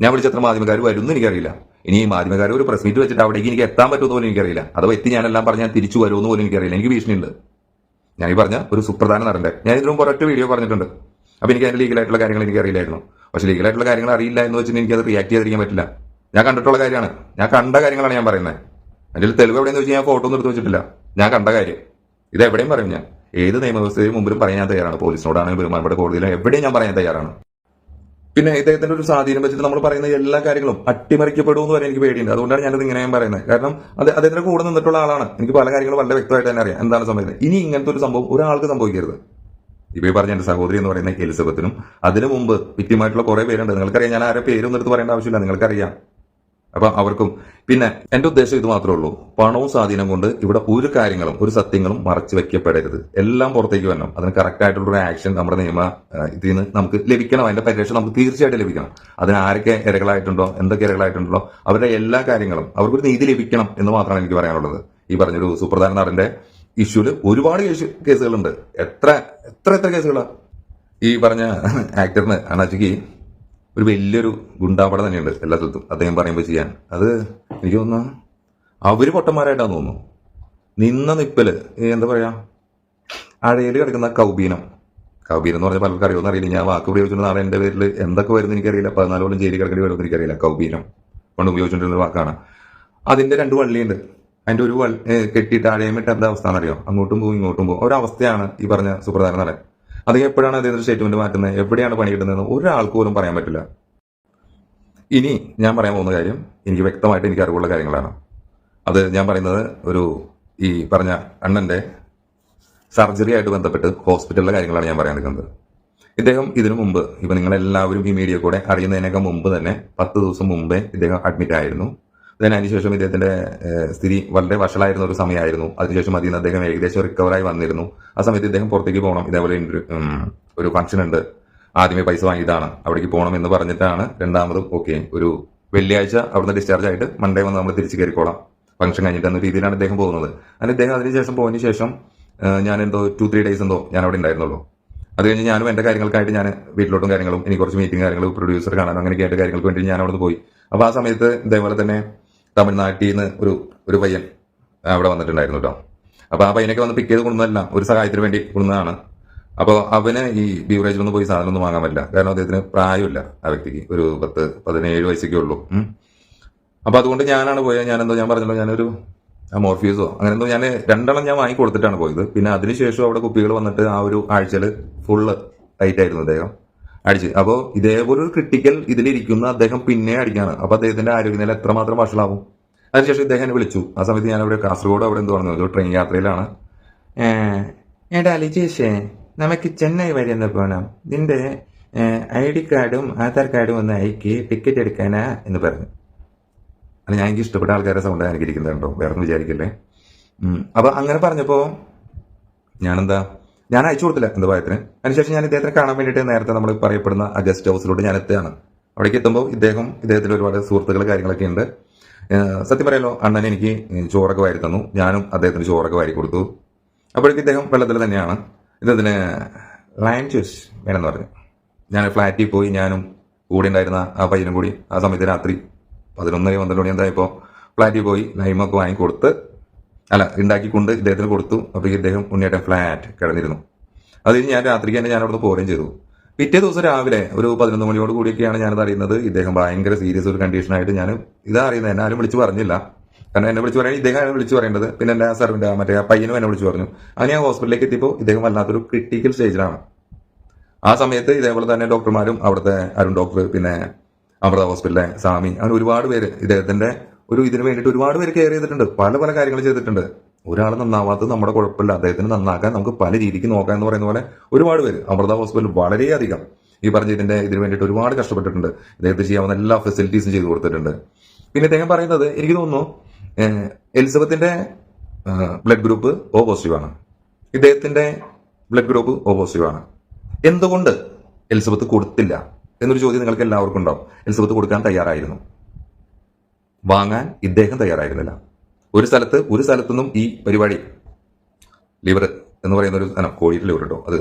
ഞാൻ വിളിച്ചത്ര മാധ്യമക്കാർ വരുമെന്ന് എനിക്കറിയില്ല. ഇനി ഈ മാധ്യമക്കാർ ഒരു പ്രസ് മീറ്റ് വെച്ചിട്ട് അവിടേക്ക് എനിക്ക് എത്താൻ പറ്റുമെന്ന് പോലും എനിക്കറിയില്ല. അഥവാ എത്തി ഞാനെല്ലാം പറഞ്ഞാൽ തിരിച്ചു വരുമെന്ന് പോലും എനിക്കറിയില്ല. എനിക്ക് ഭീഷണിയുണ്ട്. ഞാൻ ഈ പറഞ്ഞ ഒരു സുപ്രധാന നടന്റെ ഞാൻ മുമ്പ് ഒരൊറ്റ വീഡിയോ പറഞ്ഞിട്ടുണ്ട്. അപ്പോൾ എനിക്ക് അതിന്റെ ലീഗലായിട്ടുള്ള കാര്യങ്ങൾ എനിക്ക് അറിയില്ലായിരുന്നു ലീഗൽ ലീഗലായിട്ടുള്ള കാര്യങ്ങൾ അറിയില്ല എന്ന് വെച്ചിട്ട് എനിക്ക് അത് റിയാക്ട് ചെയ്തിരിക്കാൻ പറ്റില്ല. ഞാൻ കണ്ടിട്ടുള്ള കാര്യമാണ്. ഞാൻ കണ്ട കാര്യങ്ങളാണ് ഞാൻ പറയുന്നത് അതിൽ തെളിവ് എവിടെയെന്ന് വെച്ചാൽ ഞാൻ ഫോട്ടോ ഒന്നും എടുത്ത് വെച്ചിട്ടില്ല. ഞാൻ കണ്ട കാര്യം. ഇത് എവിടെയും പറയും ഞാൻ. ഏത് നിയമവ്യവസ്ഥയും മുമ്പിലും പറയാൻ ഞാൻ തയ്യാറാണ്. പോലീസിനോടാണെങ്കിലും ബഹുമാനപ്പെട്ട കോടതിയിലും എവിടെയും ഞാൻ പറയാൻ തയ്യാറാണ്. പിന്നെ ഇദ്ദേഹത്തിന്റെ ഒരു സ്വാധീനം വെച്ചിട്ട് നമ്മൾ പറയുന്ന എല്ലാ കാര്യങ്ങളും അട്ടിമറിക്കപ്പെടുമെന്ന് വരെ എനിക്ക് പേടിയുണ്ട്. അതുകൊണ്ടാണ് ഞാനത് ഇങ്ങനെ പറയുന്നത്. കാരണം അത് അദ്ദേഹത്തിന്റെ കൂടെ നിന്നിട്ടുള്ള ആളാണ്. എനിക്ക് പല കാര്യങ്ങളും വളരെ വ്യക്തമായിട്ട് തന്നെ അറിയാം. എന്താണ് സംഭവിക്കുന്നത്? ഇനി ഇങ്ങനത്തെ ഒരു സംഭവം ഒരാൾക്ക് സംഭവിക്കരുത്. ഇപ്പൊ പറഞ്ഞ എന്റെ സഹോദരി എന്ന് പറയുന്ന എലിസബത്തിനും അതിനു മുമ്പ് വിറ്റിമായിട്ടുള്ള കുറെ പേരുണ്ട്. നിങ്ങൾക്കറിയാം ഞാൻ ആരെ പേരൊന്നും എടുത്ത് പറയേണ്ട ആവശ്യമില്ല. നിങ്ങൾക്കറിയാം. അപ്പൊ അവർക്കും പിന്നെ എന്റെ ഉദ്ദേശം ഇത് മാത്രമേ ഉള്ളൂ. പണവും സ്വാധീനം കൊണ്ട് ഇവിടെ ഒരു കാര്യങ്ങളും ഒരു സത്യങ്ങളും മറച്ചു വെക്കപ്പെടരുത്. എല്ലാം പുറത്തേക്ക് വരണം. അതിന് കറക്റ്റ് ആയിട്ടുള്ള ഒരു ആക്ഷൻ നമ്മുടെ നിയമ ഇതിൽ നിന്ന് നമുക്ക് ലഭിക്കണം. അതിന്റെ പരിരക്ഷ നമുക്ക് തീർച്ചയായിട്ടും ലഭിക്കണം. അതിന് ആരൊക്കെ ഇരകളായിട്ടുണ്ടോ എന്തൊക്കെ ഇരകളായിട്ടുണ്ടോ അവരുടെ എല്ലാ കാര്യങ്ങളും അവർക്കൊരു നീതി ലഭിക്കണം എന്ന് മാത്രമാണ് എനിക്ക് പറയാനുള്ളത്. ഈ പറഞ്ഞൊരു സുപ്രധാന നടന്റെ ഇഷ്യൂൽ ഒരുപാട് കേസുകളുണ്ട്. എത്ര എത്ര എത്ര കേസുകളാണ് ഈ പറഞ്ഞ ആക്ടറിന് അണാച്ചിക്ക് ഒരു വലിയൊരു ഗുണ്ടാപട തന്നെയുണ്ട് എല്ലാ സ്ഥലത്തും. അദ്ദേഹം പറയുമ്പോൾ ചെയ്യാൻ. അത് എനിക്ക് തോന്നുന്നു അവർ പൊട്ടന്മാരായിട്ടാന്ന് തോന്നുന്നു. നിന്ന നിപ്പൽ എന്താ പറയാ? അഴയിൽ കിടക്കുന്ന കൗബീനം. കൗബീനം എന്ന് പറഞ്ഞാൽ പലർക്കും അറിയുമെന്ന് അറിയില്ല ഞാൻ വാക്ക് ഉപയോഗിച്ചിട്ട് നാളെ എന്റെ പേരിൽ എന്തൊക്കെ വരുന്ന എനിക്കറിയില്ല. പതിനാലോളം ജയിലിൽ കിടക്കേണ്ടി വരുമെന്ന് എനിക്കറിയില്ല. കൗബീനം കൊണ്ട് ഉപയോഗിച്ചിട്ടുള്ള വാക്കാണ്. അതിന്റെ രണ്ട് വള്ളിയുണ്ട്. അതിന്റെ ഒരു വള്ളി കെട്ടിയിട്ട് കെട്ടിയിട്ട് അഴയമിട്ട് എന്താ അവസ്ഥ എന്നറിയോ? അങ്ങോട്ടും പോകും ഇങ്ങോട്ടും പോകും ഒരവസ്ഥയാണ് ഈ പറഞ്ഞ സുപ്രധാന നടൻ. അത് എപ്പോഴാണ് അദ്ദേഹം സ്റ്റേറ്റ്മെന്റ് മാറ്റുന്നത്? എവിടെയാണ് പണി കിട്ടുന്നതെന്ന് ഒരാൾക്ക് പോലും പറയാൻ പറ്റില്ല. ഇനി ഞാൻ പറയാൻ പോകുന്ന കാര്യം എനിക്ക് വ്യക്തമായിട്ട് എനിക്ക് അറിവുള്ള കാര്യങ്ങളാണ്. അത് ഞാൻ പറയുന്നത് ഒരു ഈ പറഞ്ഞ അണ്ണന്റെ സർജറി ആയിട്ട് ബന്ധപ്പെട്ട് ഹോസ്പിറ്റലിലെ കാര്യങ്ങളാണ് ഞാൻ പറയാൻ നിൽക്കുന്നത്. ഇദ്ദേഹം ഇതിനു മുമ്പ് ഇപ്പൊ നിങ്ങളെല്ലാവരും ഈ മീഡിയ കൂടെ അറിയുന്നതിനൊക്കെ മുമ്പ് തന്നെ പത്ത് ദിവസം മുമ്പേ ഇദ്ദേഹം അഡ്മിറ്റ് ആയിരുന്നു. Then അതിനുശേഷം ഇദ്ദേഹത്തിന്റെ സ്ഥിതി വളരെ വഷളായിരുന്ന ഒരു സമയമായിരുന്നു. അതിനുശേഷം അതിൽ നിന്ന് അദ്ദേഹം ഏകദേശം റിക്കവറായി വന്നിരുന്നു. ആ സമയത്ത് ഇദ്ദേഹം പുറത്തേക്ക് പോകണം. ഇതേപോലെ ഒരു ഫംഗ്ഷൻ ഉണ്ട്. ആദ്യമേ പൈസ വാങ്ങിയതാണ്. അവിടേക്ക് പോകണം എന്ന് പറഞ്ഞിട്ടാണ് രണ്ടാമതും ഓക്കെ ഒരു വെള്ളിയാഴ്ച അവിടുന്ന് ഡിസ്ചാർജ് ആയിട്ട് മൺഡേ വന്ന് നമ്മൾ തിരിച്ചു കയറിക്കോളാം. ഫംഗ്ഷൻ കഴിഞ്ഞിട്ട് എന്ന രീതിയിലാണ് ഇദ്ദേഹം പോകുന്നത്. അങ്ങനെ ഇദ്ദേഹം അതിനുശേഷം പോയതിനു ശേഷം ഞാൻ എന്തോ ടു ത്രീ ഡേയ്സ് എന്തോ ഞാൻ അവിടെ ഉണ്ടായിരുന്നുള്ളൂ. അത് കഴിഞ്ഞ് ഞാനും എന്റെ കാര്യങ്ങൾക്കായിട്ട് ഞാൻ വീട്ടിലോട്ടും കാര്യങ്ങളും എനിക്ക് കുറച്ച് മീറ്റിംഗ് കാര്യങ്ങളും പ്രൊഡ്യൂസർ കാണാനും അങ്ങനെയൊക്കെ ആയിട്ട് കാര്യങ്ങൾക്ക് വേണ്ടി ഞാൻ അവിടെ പോയി. അപ്പോൾ ആ സമയത്ത് ഇതേപോലെ തന്നെ തമിഴ്നാട്ടിൽ നിന്ന് ഒരു ഒരു പയ്യൻ അവിടെ വന്നിട്ടുണ്ടായിരുന്നു കേട്ടോ അപ്പോൾ ആ പയ്യനൊക്കെ വന്ന് പിക്ക് ചെയ്ത് കൊണ്ടുവന്നല്ല ഒരു സഹായത്തിന് വേണ്ടി കൊണ്ടുവന്നതാണ്. അപ്പോൾ അവന് ഈ ബീവറേജിലൊന്നും പോയി സാധനം ഒന്നും വാങ്ങാൻ പറ്റില്ല. കാരണം അദ്ദേഹത്തിന് പ്രായമില്ല ആ വ്യക്തിക്ക് ഒരു പത്ത് പതിനേഴ് വയസ്സൊക്കെ ഉള്ളൂ. അപ്പോൾ അപ്പൊ അതുകൊണ്ട് ഞാനാണ് പോയത്. ഞാനെന്തോ ഞാൻ പറഞ്ഞല്ലോ ഞാനൊരു മോർഫ്യൂസോ അങ്ങനെ എന്തോ ഞാൻ രണ്ടെണ്ണം ഞാൻ വാങ്ങി കൊടുത്തിട്ടാണ് പോയത്. പിന്നെ അതിനുശേഷം അവിടെ കുപ്പികൾ വന്നിട്ട് ആ ഒരു ആഴ്ചയിൽ ഫുള്ള് ടൈറ്റ് ആയിരുന്നു അദ്ദേഹം. അടിച്ച്. അപ്പോൾ ഇതേപോലെ ഒരു ക്രിട്ടിക്കൽ ഇതിലിരിക്കുന്ന അദ്ദേഹം പിന്നെ അടിക്കാണ്. അപ്പൊ അദ്ദേഹത്തിന്റെ ആരോഗ്യനില എത്രമാത്രം വഷളാവും? അതിനുശേഷം ഇദ്ദേഹം എന്നെ വിളിച്ചു. ആ സമയത്ത് ഞാൻ അവിടെ കാസർഗോഡ് അവിടെ എന്ത് പറഞ്ഞു ഒരു ട്രെയിൻ യാത്രയിലാണ്. ഏടാ ലിജേഷേ നമുക്ക് ചെന്നൈ വരെ ഒന്ന് പോകണം നിന്റെ ഐ ഡി കാർഡും ആധാർ കാർഡും ഒന്ന് അയക്കി. ടിക്കറ്റ് എടുക്കാനാ എന്ന് പറഞ്ഞു. അല്ല ഞാൻ എനിക്ക് ഇഷ്ടപ്പെട്ട ആൾക്കാരെ സൗണ്ട് എനിക്ക് ഇരിക്കുന്നുണ്ടോ വേറെ ഒന്നും വിചാരിക്കില്ലേ? ഉം. അപ്പൊ അങ്ങനെ പറഞ്ഞപ്പോ ഞാനെന്താ ഞാൻ അയച്ചു കൊടുത്തില്ല എന്താ ഭയത്തിന്. അതിനുശേഷം ഞാൻ ഇദ്ദേഹത്തിനെ കാണാൻ വേണ്ടിയിട്ട് നേരത്തെ നമ്മൾ പറയപ്പെടുന്ന ആ ഗസ്റ്റ് ഹൗസിലൂടെ ഞാൻ എത്തുകയാണ്. അവിടേക്ക് എത്തുമ്പോൾ ഇദ്ദേഹം ഇദ്ദേഹത്തിൽ ഒരുപാട് സുഹൃത്തുക്കൾ കാര്യങ്ങളൊക്കെ ഉണ്ട്. സത്യം പറയാലോ അണ്ണൻ എനിക്ക് ചോറൊക്കെ വാരി തന്നു. ഞാനും അദ്ദേഹത്തിന് ചോറൊക്കെ വാരി കൊടുത്തു. അപ്പോഴേക്കും ഇദ്ദേഹം വെള്ളത്തിൽ തന്നെയാണ്. ഇദ്ദേഹത്തിന് ലൈൻ ജ്യൂസ് വേണമെന്ന് പറഞ്ഞു. ഞാൻ ഫ്ലാറ്റിൽ പോയി ഞാനും കൂടെ ഉണ്ടായിരുന്ന ആ പയ്യനും കൂടി ആ സമയത്ത് രാത്രി പതിനൊന്നര പന്ത്രണ്ട് മണി എന്തായപ്പോൾ ഫ്ലാറ്റിൽ പോയി ലൈമൊക്കെ വാങ്ങി കൊടുത്ത് അല്ല ഉണ്ടാക്കിക്കൊണ്ട് ഇദ്ദേഹത്തിന് കൊടുത്തു. അപ്പോൾ ഇദ്ദേഹം ഉണ്ണിയേട്ടൻ ഫ്ലാറ്റ് കിടന്നിരുന്നു. അത് കഴിഞ്ഞ് ഞാൻ രാത്രിക്ക് തന്നെ ഞാൻ അവിടുന്ന് പോരുകയും ചെയ്തു. പിറ്റേ ദിവസം രാവിലെ ഒരു പതിനൊന്ന് മണിയോട് കൂടിയൊക്കെയാണ് ഞാനത് അറിയുന്നത്. ഇദ്ദേഹം ഭയങ്കര സീരിയസ് ഒരു കണ്ടീഷനായിട്ട് ഞാൻ ഇതാ അറിയുന്നത് എന്നെ ആരും വിളിച്ച് പറഞ്ഞില്ല. കാരണം എന്നെ വിളിച്ച് പറയാൻ ഇദ്ദേഹം വിളിച്ച് പറയേണ്ടത്? പിന്നെ എന്റെ സർവിന്റെ മറ്റേ പയ്യനും എന്നെ വിളിച്ച് പറഞ്ഞു. അങ്ങനെ ഞാൻ ഹോസ്പിറ്റലിലേക്ക് എത്തിയപ്പോൾ ഇദ്ദേഹം വല്ലാത്തൊരു ക്രിട്ടിക്കൽ സ്റ്റേജിലാണ് ആ സമയത്ത് ഇതേപോലെ തന്നെ ഡോക്ടർമാരും അവിടുത്തെ അരുൺ ഡോക്ടർ പിന്നെ അമൃത ഹോസ്പിറ്റലിലെ സ്വാമി അങ്ങനെ ഒരുപാട് പേര് ഇദ്ദേഹത്തിന്റെ ഒരു ഇതിന് വേണ്ടിയിട്ട് ഒരുപാട് പേര് കെയർ ചെയ്തിട്ടുണ്ട്. പല പല കാര്യങ്ങൾ ചെയ്തിട്ടുണ്ട്. ഒരാൾ നന്നാവാത്തത് നമ്മുടെ കുഴപ്പമില്ല. അദ്ദേഹത്തിന് നന്നാക്കാൻ നമുക്ക് പല രീതിക്ക് നോക്കാം എന്ന് പറയുന്ന പോലെ ഒരുപാട് പേര്. അമൃത ഹോസ്പിറ്റൽ വളരെയധികം ഈ പറഞ്ഞ ഇതിന്റെ ഇതിന് വേണ്ടിയിട്ട് ഒരുപാട് കഷ്ടപ്പെട്ടിട്ടുണ്ട്. അദ്ദേഹത്തിന് ചെയ്യാവുന്ന എല്ലാ ഫെസിലിറ്റീസും ചെയ്തു കൊടുത്തിട്ടുണ്ട്. പിന്നെ അദ്ദേഹം പറയുന്നത് എനിക്ക് തോന്നുന്നു എലിസബത്തിന്റെ ബ്ലഡ് ഗ്രൂപ്പ് ഓ പോസിറ്റീവ് ആണ്. ഇദ്ദേഹത്തിന്റെ ബ്ലഡ് ഗ്രൂപ്പ് ഓ പോസിറ്റീവ് ആണ്. എന്തുകൊണ്ട് എലിസബത്ത് കൊടുത്തില്ല? എന്നൊരു ചോദ്യം നിങ്ങൾക്ക് എല്ലാവർക്കും ഉണ്ടാവും. എലിസബത്ത് കൊടുക്കാൻ തയ്യാറായിരുന്നു. വാങ്ങാൻ ഇദ്ദേഹം തയ്യാറായിരുന്നില്ല. ഒരു സ്ഥലത്ത് ഒരു സ്ഥലത്തുനിന്നും ഈ പരിപാടി ലിവർ എന്ന് പറയുന്ന ഒരു സാധനം കോഴിയുടെ ലിവർ കേട്ടോ അത്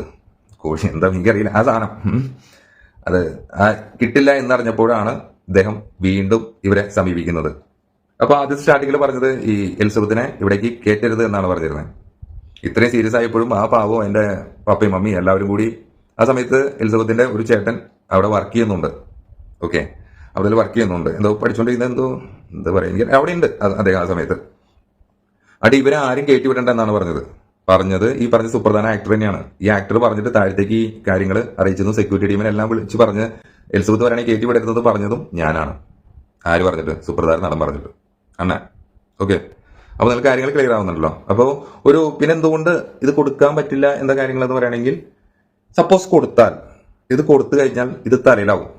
കോഴി എന്താ എനിക്കറിയില്ല. ആ സാധനം. അത് ആ കിട്ടില്ല എന്നറിഞ്ഞപ്പോഴാണ് ഇദ്ദേഹം വീണ്ടും ഇവരെ സമീപിക്കുന്നത്. അപ്പോൾ ആദ്യം സ്റ്റാർട്ടിങ്ങിൽ പറഞ്ഞത് ഈ എലിസബത്തിനെ ഇവിടേക്ക് കയറ്റരുത് എന്നാണ് പറഞ്ഞിരുന്നത്. ഇത്രയും സീരിയസ് ആയപ്പോഴും ആ പാവം എന്റെ പപ്പയും മമ്മിയും എല്ലാവരും കൂടി ആ സമയത്ത് എലിസബത്തിന്റെ ഒരു ചേട്ടൻ അവിടെ വർക്ക് ചെയ്യുന്നുണ്ട്. ഓക്കെ. അവിടെ വർക്ക് ചെയ്യുന്നുണ്ട്. എന്തോ പഠിച്ചുകൊണ്ടിരിക്കുന്ന എന്തോ എന്താ പറയുക എനിക്ക് അവിടെ ഉണ്ട് അദ്ദേഹം ആ സമയത്ത്. അടി ഇവരെ ആരും കയറ്റി വിടണ്ട എന്നാണ് പറഞ്ഞത്. പറഞ്ഞത് ഈ പറഞ്ഞ സുപ്രധാന ആക്ടർ തന്നെയാണ്. ഈ ആക്ടർ പറഞ്ഞിട്ട് താഴത്തേക്ക് ഈ കാര്യങ്ങൾ അറിയിച്ചതും സെക്യൂരിറ്റി ടീമിനെ എല്ലാം വിളിച്ച് പറഞ്ഞ് എലിസബത്ത് വരാണെങ്കിൽ കയറ്റി വിടരുന്നത് പറഞ്ഞതും ഞാനാണ്. ആര് പറഞ്ഞിട്ട്? സുപ്രധാന നടൻ പറഞ്ഞിട്ട്. അണ്ണ. ഓക്കെ. അപ്പോൾ നിങ്ങൾക്ക് കാര്യങ്ങൾ ക്ലിയർ ആവുന്നുണ്ടല്ലോ. അപ്പോൾ ഒരു പിന്നെ എന്തുകൊണ്ട് ഇത് കൊടുക്കാൻ പറ്റില്ല എന്താ കാര്യങ്ങൾ എന്ന് പറയുകയാണെങ്കിൽ സപ്പോസ് കൊടുത്താൽ ഇത് കൊടുത്തു കഴിഞ്ഞാൽ ഇത് തലയിലാവും.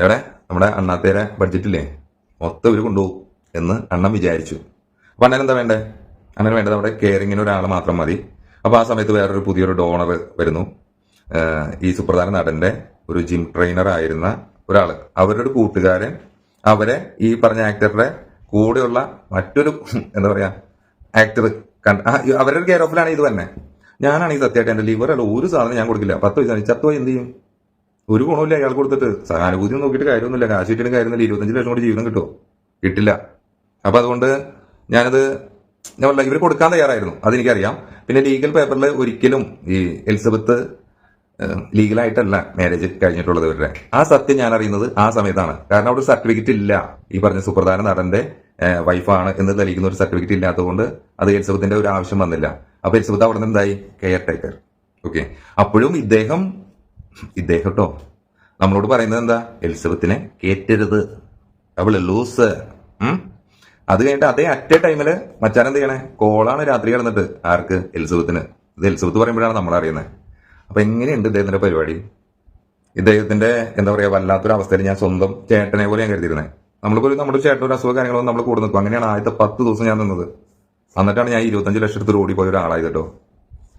എവിടെ? നമ്മുടെ അണ്ണാത്തേരെ ബഡ്ജറ്റില്ലേ മൊത്തം ഇവർ കൊണ്ടുപോകും എന്ന് അണ്ണൻ വിചാരിച്ചു. അപ്പൊ അണ്ണൻ എന്താ വേണ്ടേ? അണ്ണൻ വേണ്ടത് അവിടെ കെയറിങ്ങിന് ഒരാൾ മാത്രം മതി. അപ്പൊ ആ സമയത്ത് വേറൊരു പുതിയൊരു ഡോണർ വരുന്നു. ഈ സുപ്രധാന നടന്റെ ഒരു ജിം ട്രെയിനർ ആയിരുന്ന ഒരാൾ അവരുടെ കൂട്ടുകാരൻ അവരെ ഈ പറഞ്ഞ ആക്ടറുടെ കൂടെയുള്ള മറ്റൊരു എന്താ പറയാ ആക്ടർ കണ്ട അവരുടെ കെയർ ഓഫിലാണ് ഇത് തന്നെ. ഞാനാണ് ഈ സത്യമായിട്ട് എന്റെ ലിവർ അല്ല ഒരു സാധനം ഞാൻ കൊടുക്കില്ല. പത്ത് പൈസ ചത്തുപോയി എന്ത് ചെയ്യും? ഒരു ഗുണമില്ല അയാൾ കൊടുത്തിട്ട്. സഹാനുഭൂതി നോക്കിയിട്ട് കാര്യമൊന്നുമില്ല. കാശ് കിട്ടിയിട്ട് കാര്യമൊന്നുമില്ല. ഇരുപത്തഞ്ച് ലക്ഷം കൂടി ജീവിതം കിട്ടുമോ? കിട്ടില്ല. അപ്പൊ അതുകൊണ്ട് ഞാനത് ഞാൻ പറഞ്ഞ ഇവർ കൊടുക്കാൻ തയ്യാറായിരുന്നു. അതെനിക്കറിയാം. പിന്നെ ലീഗൽ പേപ്പറിൽ ഒരിക്കലും ഈ എലിസബത്ത് ലീഗലായിട്ടല്ല മാരേജ് കഴിഞ്ഞിട്ടുള്ളത് ഇവരുടെ. ആ സത്യം ഞാൻ അറിയുന്നത് ആ സമയത്താണ്. കാരണം അവിടെ സർട്ടിഫിക്കറ്റ് ഇല്ല. ഈ പറഞ്ഞ സുപ്രധാന നടന്റെ വൈഫാണ് എന്ന് തെളിയിക്കുന്ന ഒരു സർട്ടിഫിക്കറ്റ് ഇല്ലാത്തതുകൊണ്ട് അത് എലിസബത്തിന്റെ ഒരു ആവശ്യം വന്നില്ല. അപ്പൊ എലിസബത്ത് അവിടെ നിന്ന് എന്തായി? കെയർ ടേക്കർ ഓക്കെ അപ്പോഴും ഇദ്ദേഹം ഇദ്ദേഹം കേട്ടോ നമ്മളോട് പറയുന്നത് എന്താ? എലിസബത്തിനെ കേറ്റരുത്. അവൾ ലൂസ്. അത് കഴിഞ്ഞിട്ട് അതേ അറ്റേ ടൈമിൽ മച്ചാൻ എന്ത് ചെയ്യണേ? കോളാണ് രാത്രി കിടന്നിട്ട്. ആർക്ക്? എലിസബത്തിന്. ഇത് എലിസബത്ത് പറയുമ്പോഴാണ് നമ്മൾ അറിയുന്നത്. അപ്പൊ എങ്ങനെയുണ്ട് ഇദ്ദേഹത്തിന്റെ പരിപാടി? ഇദ്ദേഹത്തിന്റെ എന്താ പറയാ വല്ലാത്തൊരു അവസ്ഥയിൽ ഞാൻ സ്വന്തം ചേട്ടനെ പോലെ ഞാൻ കരുതിയിരുന്നത് നമ്മളിപ്പോൾ ഒരു നമ്മുടെ ചേട്ടൻ ഒരു അസുഖ കാര്യങ്ങളൊന്നും നമ്മൾ കൂടെ നിൽക്കും. അങ്ങനെയാണ് ആദ്യത്തെ പത്ത് ദിവസം ഞാൻ നിന്നത്. എന്നിട്ടാണ് ഞാൻ ഇരുപത്തഞ്ച് ലക്ഷത്തിൽ ഓടി പോയ ഒരാളായത് കേട്ടോ.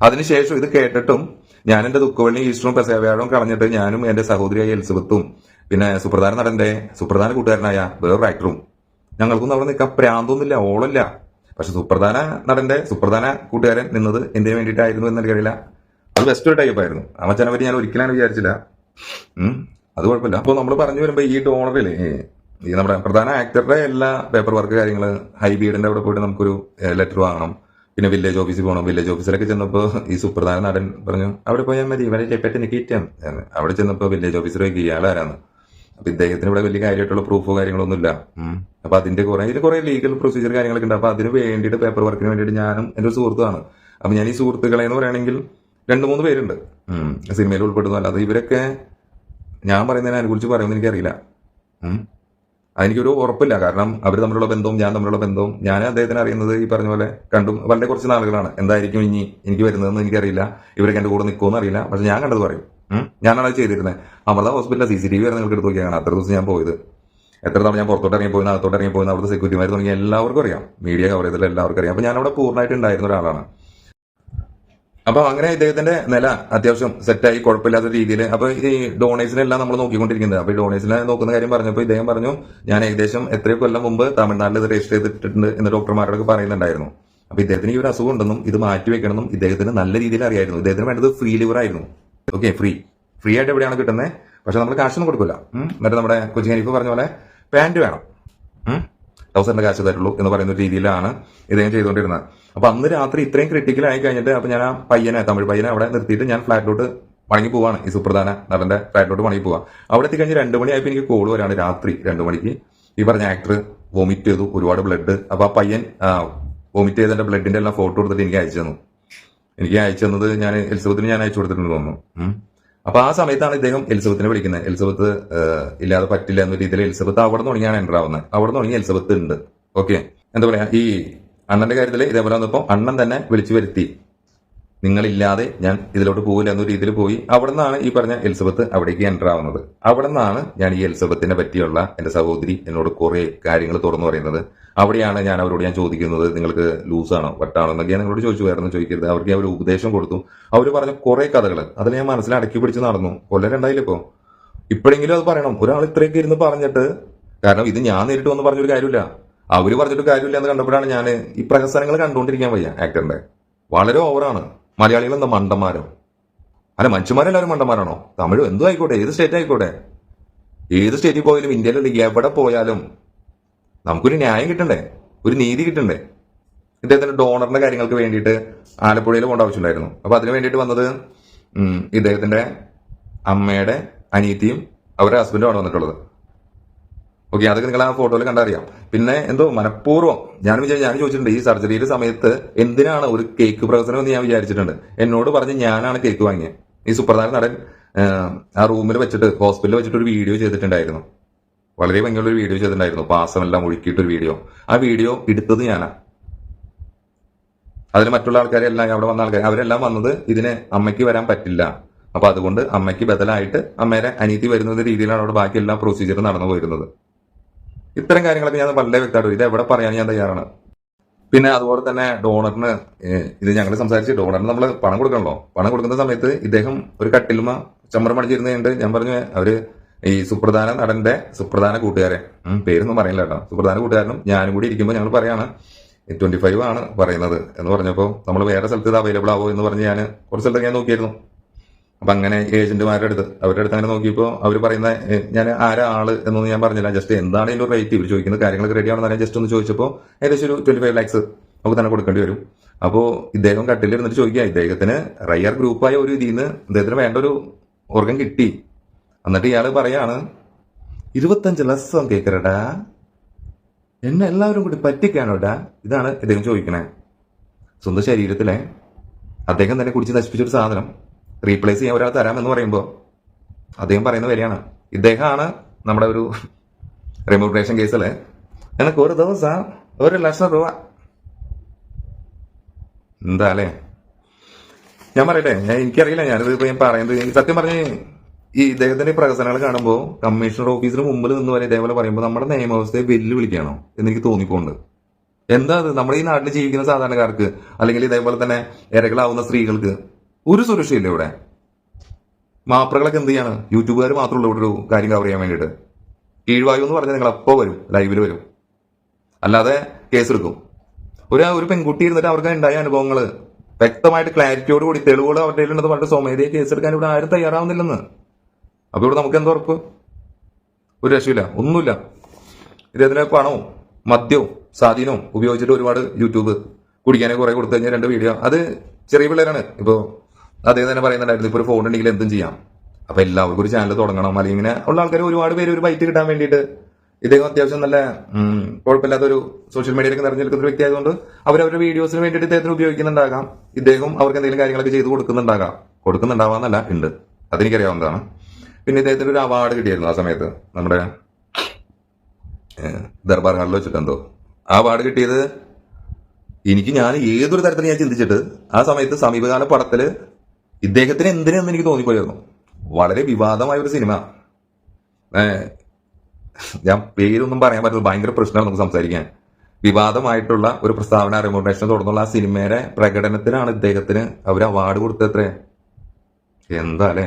അതിനുശേഷം ഇത് കേട്ടിട്ടും ഞാൻ എന്റെ ദുഃഖവള്ളി ഈസ്റ്ററും പെസവ്യാഴവും കളഞ്ഞിട്ട് ഞാനും എന്റെ സഹോദരിയായ എലിസബത്തും പിന്നെ സുപ്രധാന നടന്റെ സുപ്രധാന കൂട്ടുകാരനായ വേറൊരു ആക്ടറും ഞങ്ങൾക്കൊന്നും അവിടെ നിൽക്കാൻ പ്രാന്തൊന്നുമില്ല ഓളല്ല പക്ഷെ സുപ്രധാന നടന്റെ സുപ്രധാന കൂട്ടുകാരൻ നിന്നത് എന്തിനു വേണ്ടിയിട്ടായിരുന്നു എന്നറിയില്ല അത് ബെസ്റ്റ് ഒരു ടൈപ്പ് ആയിരുന്നു. ആ മച്ചാനെ പറ്റി ഞാൻ ഒരിക്കലാണ് വിചാരിച്ചില്ല. അത് കുഴപ്പമില്ല. അപ്പോൾ നമ്മൾ പറഞ്ഞു വരുമ്പോൾ ഈ ഡോണറിൽ ഈ നമ്മുടെ പ്രധാന ആക്ടറുടെ എല്ലാ പേപ്പർ വർക്ക് കാര്യങ്ങൾ ഹൈബീഡിന്റെ അവിടെ പോയിട്ട് നമുക്കൊരു ലെറ്റർ വാങ്ങണം. പിന്നെ വില്ലേജ് ഓഫീസിൽ പോകണം വില്ലേജ് ഓഫീസിലൊക്കെ ചെന്നപ്പോൾ ഈ സുപ്രധാന നടൻ പറഞ്ഞു അവിടെ പോയാൽ മതി ഇവരെ ചെപ്പറ്റിന് കിറ്റാം അവിടെ ചെന്നപ്പോൾ വില്ലേജ് ഓഫീസർ ഇയാളാരാണ് അപ്പൊ ഇദ്ദേഹത്തിന് ഇവിടെ വലിയ കാര്യമായിട്ടുള്ള പ്രൂഫോ കാര്യങ്ങളൊന്നും ഇല്ല. അപ്പൊ അതിന്റെ കുറെ ഇതിൽ കുറെ ലീഗൽ പ്രൊസീജിയർ കാര്യങ്ങളൊക്കെ ഉണ്ട്. അപ്പൊ അതിന് വേണ്ടിയിട്ട് പേപ്പർ വർക്കിന് വേണ്ടിയിട്ട് ഞാനും എന്റെ ഒരു സുഹൃത്തുമാണ്. അപ്പൊ ഞാൻ ഈ സുഹൃത്തുക്കളെ എന്ന് പറയുകയാണെങ്കിൽ രണ്ട് മൂന്ന് പേരുണ്ട്. സിനിമയിൽ ഉൾപ്പെടുന്നു അല്ലാതെ ഇവരൊക്കെ ഞാൻ പറയുന്നതിനെ അനുകൂലിച്ച് പറയുമെന്ന് എനിക്കറിയില്ല. ഉം. അതെനിക്കൊരു ഉറപ്പില്ല. കാരണം അവർ തമ്മിലുള്ള ബന്ധവും ഞാൻ തമ്മിലുള്ള ബന്ധവും ഞാൻ അദ്ദേഹത്തിന് അറിയുന്നത് ഈ പറഞ്ഞ പോലെ കണ്ടും വളരെ കുറച്ച് നാളുകളാണ്. എന്തായിരിക്കും ഇനി എനിക്ക് വരുന്നതെന്ന് എനിക്കറിയില്ല. ഇവരൊക്കെ എന്റെ കൂടെ നിൽക്കുമെന്ന് അറിയില്ല. പക്ഷെ ഞാൻ കണ്ടത് പറയും. ഞാനാണ് അത് ചെയ്തിരുന്നത് അമൃത ഹോസ്പിറ്റലിലെ സി സി ടി വി വരെ നിങ്ങൾക്ക് എടുത്ത് നോക്കിയാണ് അത്ര ദിവസം ഞാൻ പോയത്. എത്ര തവണ ഞാൻ പുറത്തോട്ട് ഇറങ്ങി പോയി അകത്തോട്ട് ഇറങ്ങി പോയി അവിടുത്തെ സെക്യൂരിറ്റിമാർ തുടങ്ങിയ എല്ലാവർക്കും അറിയാം. മീഡിയ കവർ ചെയ്തിട്ടുള്ള എല്ലാവർക്കും അറിയാം. അപ്പൊ ഞാൻ അവിടെ പൂർണമായിട്ട് ഉണ്ടായിരുന്ന ഒരാളാണ്. അപ്പൊ അങ്ങനെ ഇദ്ദേഹത്തിന്റെ നില അത്യാവശ്യം സെറ്റായി കുഴപ്പമില്ലാത്ത രീതിയിൽ അപ്പോൾ ഈ ഡോണേഴ്സിനെല്ലാം നമ്മൾ നോക്കിക്കൊണ്ടിരിക്കുന്നത്. അപ്പൊ ഈ ഡോണേഴ്സിനെ നോക്കുന്ന കാര്യം പറഞ്ഞപ്പോൾ ഇദ്ദേഹം പറഞ്ഞു ഞാൻ ഏകദേശം എത്രയോ കൊല്ലം മുമ്പ് തമിഴ്നാട്ടിൽ ഇത് രജിസ്റ്റർ ചെയ്തിട്ടുണ്ട് എന്ന് ഡോക്ടർമാരോടൊക്കെ പറയുന്നുണ്ടായിരുന്നു. അപ്പോൾ ഇദ്ദേഹത്തിന് ഈ ഒരു അസുഖം ഉണ്ടെന്നും ഇത് മാറ്റി വെക്കണമെന്നും ഇദ്ദേഹത്തിന് നല്ല രീതിയിൽ അറിയായിരുന്നു. ഇദ്ദേഹത്തിന് വേണ്ടത് ഫ്രീ ലിവർ ആയിരുന്നു. ഓക്കെ ഫ്രീ ഫ്രീ ആയിട്ട് എവിടെയാണ് കിട്ടുന്നത് പക്ഷെ നമ്മൾ കാശൊന്നും കൊടുക്കില്ല മറ്റേ നമ്മുടെ കൊച്ചി ഹനീഫ് പറഞ്ഞ പോലെ പാന്റ് വേണം. തൗസൻഡ് കാശ് തരുള്ളൂ എന്ന് പറയുന്ന രീതിയിലാണ് ഇദ്ദേഹം ചെയ്തുകൊണ്ടിരുന്നത്. അപ്പൊ അന്ന് രാത്രി ഇത്രയും ക്രിട്ടിക്കൽ ആയി കഴിഞ്ഞിട്ട് അപ്പൊ ഞാൻ ആ പയ്യനെ തമിഴ് പയ്യനെ അവിടെ നിർത്തിയിട്ട് ഞാൻ ഫ്ലാറ്റിലോട്ട് മടങ്ങി പോവാണ്. ഈ സുപ്രധാന നടന്റെ ഫ്ലാറ്റിലോട്ട് മടങ്ങി പോവാ. അവിടെ എത്തി എത്തിക്കഴിഞ്ഞ് രണ്ട് മണിയായപ്പോൾ എനിക്ക് കോൾ വരാണ് രാത്രി രണ്ട് മണിക്ക്. ഈ പറഞ്ഞ ആക്ടർ വോമിറ്റ് ചെയ്തു ഒരുപാട് ബ്ലഡ് അപ്പൊ ആ പയ്യൻ വോമിറ്റ് ചെയ്തതിന്റെ ബ്ലഡിന്റെ എല്ലാം ഫോട്ടോ എടുത്തിട്ട് എനിക്ക് അയച്ചു തന്നു. എനിക്ക് അയച്ചു തന്നത് ഞാൻ എലിസബത്തിന് ഞാൻ അയച്ചു കൊടുത്തിട്ടുണ്ട് തോന്നുന്നു. അപ്പൊ ആ സമയത്താണ് ഇദ്ദേഹം എലിസബത്തിനെ വിളിക്കുന്നത്. എലിസബത്ത് ഇല്ലാതെ പറ്റില്ല എന്ന രീതിയിൽ എലിസബത്ത് അവിടെ തുടങ്ങിയാണ് എന്റർ ആവുന്നത്. അവിടെ തുടങ്ങി എലിസബത്ത് ഉണ്ട്. ഓക്കെ എന്താ പറയാ ഈ അണ്ണന്റെ കാര്യത്തിൽ ഇതേപോലെ വന്നപ്പോൾ അണ്ണൻ തന്നെ വിളിച്ചു വരുത്തി. നിങ്ങളില്ലാതെ ഞാൻ ഇതിലോട്ട് പോകില്ല എന്ന രീതിയിൽ പോയി. അവിടെ നിന്നാണ് ഈ പറഞ്ഞ എലിസബത്ത് അവിടേക്ക് എന്റർ ആവുന്നത്. അവിടെ നിന്നാണ് ഞാൻ ഈ എലിസബത്തിനെ പറ്റിയുള്ള എന്റെ സഹോദരി എന്നോട് കുറേ കാര്യങ്ങൾ തുറന്നു പറയുന്നത്. അവിടെയാണ് ഞാൻ അവരോട് ഞാൻ ചോദിക്കുന്നത് നിങ്ങൾക്ക് ലൂസാണോ വട്ടാണോ? എന്നൊക്കെ ഞാൻ നിങ്ങളോട് ചോദിച്ചു. വേറെ ചോദിക്കരുത്. അവർക്ക് അവർ ഉപദേശം കൊടുത്തു. അവർ പറഞ്ഞ കുറേ കഥകൾ അതിൽ ഞാൻ മനസ്സിൽ അടക്കി പിടിച്ച് നടന്നു. കൊല്ലം രണ്ടായില്ല ഇപ്പോ? ഇപ്പോഴെങ്കിലും അത് പറയണം. ഒരാൾ ഇത്രയൊക്കെ ഇരുന്ന് പറഞ്ഞിട്ട് കാരണം ഇത് ഞാൻ നേരിട്ട് വന്ന് പറഞ്ഞൊരു കാര്യമില്ല. അവർ പറഞ്ഞിട്ട് കാര്യമില്ല എന്ന് കണ്ടപ്പോഴാണ് ഞാൻ ഈ പ്രഹസനങ്ങൾ കണ്ടുകൊണ്ടിരിക്കാൻ വയ്യ ആക്ടറിന്റെ വളരെ ഓവറാണ് മലയാളികൾ എന്താ മണ്ടന്മാരോ? അല്ല മനുഷ്യന്മാരെല്ലാവരും മണ്ടന്മാരാണോ? തമിഴ് എന്തും ആയിക്കോട്ടെ ഏത് സ്റ്റേറ്റ് ആയിക്കോട്ടെ. ഏത് സ്റ്റേറ്റിൽ പോയാലും ഇന്ത്യയിലുള്ള എവിടെ പോയാലും നമുക്കൊരു ന്യായം കിട്ടണ്ടേ? ഒരു നീതി കിട്ടണ്ടേ? ഇദ്ദേഹത്തിന്റെ ഡോണറിന്റെ കാര്യങ്ങൾക്ക് വേണ്ടിയിട്ട് ആലപ്പുഴയിൽ പോകേണ്ട ആവശ്യമുണ്ടായിരുന്നു. അപ്പൊ അതിന് വേണ്ടിയിട്ട് വന്നത് ഇദ്ദേഹത്തിന്റെ അമ്മയുടെ അനിയത്തിയും അവരുടെ ഹസ്ബൻഡുമാണ് വന്നിട്ടുള്ളത്. ഓക്കെ അതൊക്കെ നിങ്ങൾ ആ ഫോട്ടോയിൽ കണ്ടറിയാം. പിന്നെ എന്തോ മനഃപൂർവം ഞാൻ വിചാരിച്ചു ഞാൻ ചോദിച്ചിട്ടുണ്ട് ഈ സർജറിയുടെ സമയത്ത് എന്തിനാണ് ഒരു കേക്ക് പ്രവർത്തനം എന്ന് ഞാൻ വിചാരിച്ചിട്ടുണ്ട്. എന്നോട് പറഞ്ഞ് ഞാനാണ് കേക്ക് വാങ്ങിയത് ഈ സുപ്രധാന നടൻ ആ, റൂമിൽ വെച്ചിട്ട് ഹോസ്പിറ്റലിൽ വെച്ചിട്ട് ഒരു വീഡിയോ ചെയ്തിട്ടുണ്ടായിരുന്നു. വളരെ ഭംഗിയുള്ള ഒരു വീഡിയോ ചെയ്തിട്ടുണ്ടായിരുന്നു. പാസമെല്ലാം ഒഴുക്കിയിട്ടൊരു വീഡിയോ ആ വീഡിയോ എടുത്തത് ഞാനാ. അതിൽ മറ്റുള്ള ആൾക്കാരെല്ലാം അവിടെ വന്ന ആൾക്കാർ അവരെല്ലാം വന്നത് ഇതിന് അമ്മയ്ക്ക് വരാൻ പറ്റില്ല. അപ്പൊ അതുകൊണ്ട് അമ്മയ്ക്ക് ബദലായിട്ട് അമ്മേരെ അനീതി വരുന്ന രീതിയിലാണ് അവിടെ ബാക്കി എല്ലാ പ്രൊസീജിയറും നടന്നു പോയിരുന്നത്. ഇത്തരം കാര്യങ്ങളൊക്കെ ഞാൻ വളരെ വ്യക്തമായിട്ട് ഇത് എവിടെ പറയാൻ ഞാൻ തയ്യാറാണ്. പിന്നെ അതുപോലെ തന്നെ ഡോണറിന് ഇത് ഞങ്ങൾ സംസാരിച്ച് ഡോണറിന് നമ്മൾ പണം കൊടുക്കണല്ലോ. പണം കൊടുക്കുന്ന സമയത്ത് ഇദ്ദേഹം ഒരു കട്ടിലുമ ചമ്മറം അടിച്ചിരുന്നുണ്ട് ഞാൻ പറഞ്ഞു അവർ ഈ സുപ്രധാന നടന്റെ സുപ്രധാന കൂട്ടുകാരെ. പേരൊന്നും പറയില്ല കേട്ടോ. സുപ്രധാന കൂട്ടുകാരനും ഞാനും കൂടി ഇരിക്കുമ്പോൾ ഞങ്ങൾ പറയാണ് ട്വന്റി ഫൈവ് ആണ് പറയുന്നത്. എന്ന് പറഞ്ഞപ്പോൾ നമ്മൾ വേറെ സ്ഥലത്ത് ഇത് അവൈലബിൾ ആവോ എന്ന് പറഞ്ഞ് ഞാൻ കുറച്ച് സ്ഥലത്ത് ഞാൻ നോക്കിയായിരുന്നു അപ്പൊ അങ്ങനെ ഏജന്റുമാരുടെ അടുത്ത് അവരുടെ അടുത്ത് അങ്ങനെ നോക്കിയപ്പോൾ അവർ പറയുന്ന ഞാൻ ആരാ ആൾ എന്നൊന്നും ഞാൻ പറഞ്ഞില്ല. ജസ്റ്റ് എന്താണ് ഇതിന്റെ റേറ്റ് ഇവർ ചോദിക്കുന്നത് കാര്യങ്ങളൊക്കെ റെഡി ആണെന്ന് ജസ്റ്റ് ഒന്ന് ചോദിച്ചപ്പോൾ ഏകദേശം ഒരു ട്വന്റി ഫൈവ് ലാക്സ് നമുക്ക് തന്നെ കൊടുക്കേണ്ടി വരും. അപ്പോൾ ഇദ്ദേഹം കട്ടിൽ ഇരുന്നിട്ട് ചോദിക്കുക ഇദ്ദേഹത്തിന് റയർ ഗ്രൂപ്പായ ഒരു ഇതിൽ നിന്ന് ഇദ്ദേഹത്തിന് വേണ്ട ഒരു ഓർഗൻ കിട്ടി. എന്നിട്ട് ഇയാൾ പറയാണ് ഇരുപത്തഞ്ച് ലക്ഷം കേക്കറടാ എന്നെ എല്ലാവരും കൂടി പറ്റിക്കാനോടാ. ഇതാണ് ഇദ്ദേഹം ചോദിക്കണേ. സ്വന്തം ശരീരത്തിലെ അദ്ദേഹം തന്നെ കുടിച്ച് നശിപ്പിച്ചൊരു സാധനം. റീപ്ലേസ് ചെയ്യാൻ ഒരാൾ തരാമെന്ന് പറയുമ്പോൾ അദ്ദേഹം പറയുന്ന വരികയാണ് ഇദ്ദേഹമാണ് നമ്മുടെ ഒരു റെമ്യൂട്രേഷൻ കേസിൽ എനിക്ക് ഒരു ദിവസം ഒരു ലക്ഷം രൂപ. എന്താ അല്ലേ? ഞാൻ പറയട്ടെ ഞാൻ എനിക്കറിയില്ല ഞാനിത് ഇപ്പൊ ഞാൻ പറയുന്നത് സത്യം പറഞ്ഞ് ഈ ഇദ്ദേഹത്തിന്റെ പ്രകസനങ്ങൾ കാണുമ്പോൾ കമ്മീഷണർ ഓഫീസിന് മുമ്പിൽ നിന്ന് വരെ ഇതേപോലെ പറയുമ്പോൾ നമ്മുടെ നിയമവ്യവസ്ഥയെ വെല്ലുവിളിക്കുകയാണോ എന്ന് എനിക്ക് തോന്നിപ്പോണ്ട്. എന്താ അത്? നമ്മുടെ ഈ നാട്ടിൽ ജീവിക്കുന്ന സാധാരണക്കാർക്ക് അല്ലെങ്കിൽ ഇതേപോലെ തന്നെ ഇരകളാവുന്ന സ്ത്രീകൾക്ക് ഒരു സുരക്ഷയില്ല ഇവിടെ. മാപ്രകളൊക്കെ എന്ത് ചെയ്യാണ്? യൂട്യൂബുകാർ മാത്രമുള്ള ഇവിടെ ഒരു കാര്യം കവർ ചെയ്യാൻ വേണ്ടിയിട്ട്. കീഴ്വായു എന്ന് പറഞ്ഞാൽ നിങ്ങൾ അപ്പോൾ വരും ലൈവിൽ വരും. അല്ലാതെ കേസെടുക്കും ഒരു ഒരു പെൺകുട്ടി ഇരുന്നിട്ട് അവർക്ക് ഉണ്ടായ അനുഭവങ്ങൾ വ്യക്തമായിട്ട് ക്ലാരിറ്റിയോട് കൂടി തെളിവുകൾ അവരുടെ കയ്യിലുണ്ടെന്ന് പറഞ്ഞിട്ട് സ്വമേധയെ കേസെടുക്കാൻ ഇവിടെ ആരും തയ്യാറാവുന്നില്ലെന്ന്. അപ്പൊ ഇവിടെ നമുക്ക് എന്താ ഉറപ്പ്? ഒരു രക്ഷയില്ല ഒന്നുമില്ല. ഇദ്ദേഹത്തിന് പണവും മദ്യവും സ്വാധീനവും ഉപയോഗിച്ചിട്ട് ഒരുപാട് യൂട്യൂബ് കുടിക്കാനൊക്കെ കുറെ കൊടുത്തു കഴിഞ്ഞാൽ രണ്ട് വീഡിയോ അത് ചെറിയ പിള്ളേരാണ്. ഇപ്പോ അദ്ദേഹം തന്നെ പറയുന്നുണ്ടായിരുന്നു ഇപ്പൊ ഒരു ഫോൺ ഉണ്ടെങ്കിൽ എന്തും ചെയ്യാം. അപ്പൊ എല്ലാവർക്കും ഒരു ചാനൽ തുടങ്ങണം. അല്ലെങ്കിൽ ഇങ്ങനെ ഉള്ള ആൾക്കാർ ഒരുപാട് പേര് ഒരു ബൈറ്റ് കിട്ടാൻ വേണ്ടിയിട്ട് ഇദ്ദേഹം അത്യാവശ്യം നല്ല കുഴപ്പമില്ലാത്ത ഒരു സോഷ്യൽ മീഡിയയിലൊക്കെ നിറഞ്ഞെടുക്കുന്ന ഒരു വ്യക്തി ആയതുകൊണ്ട് അവർ അവരുടെ വീഡിയോസിന് വേണ്ടിയിട്ട് ഇദ്ദേഹത്തിന് ഉപയോഗിക്കുന്നുണ്ടാകാം. ഇദ്ദേഹം അവർക്ക് എന്തെങ്കിലും കാര്യങ്ങളൊക്കെ ചെയ്ത് കൊടുക്കുന്നുണ്ടാകാം. കൊടുക്കുന്നുണ്ടാവാന്നല്ല ഉണ്ട്. അതെനിക്കറിയാവുന്നതാണ്. പിന്നെ ഇദ്ദേഹത്തിന് ഒരു അവാർഡ് കിട്ടിയായിരുന്നു ആ സമയത്ത്. നമ്മുടെ ദർബാർ ഹാളിൽ വെച്ചിട്ട് എന്തോ. ആ അവാർഡ് കിട്ടിയത് എനിക്ക് ഞാൻ ഏതൊരു തരത്തിൽ ഞാൻ ചിന്തിച്ചിട്ട് ആ സമയത്ത് സമീപകാല പടത്തിൽ ഇദ്ദേഹത്തിന് എന്തിനെന്ന് എനിക്ക് തോന്നിപ്പോയിരുന്നു വളരെ വിവാദമായ ഒരു സിനിമ. ഞാൻ പേരൊന്നും പറയാൻ പറ്റില്ല ഭയങ്കര പ്രശ്നമാണ് നമുക്ക് സംസാരിക്കാൻ. വിവാദമായിട്ടുള്ള ഒരു പ്രസ്താവന റിമോട്ടേഷൻ തുടർന്നുള്ള ആ സിനിമയുടെ പ്രകടനത്തിനാണ് ഇദ്ദേഹത്തിന് അവർ അവാർഡ് കൊടുത്തത്രേ എന്താ അല്ലേ?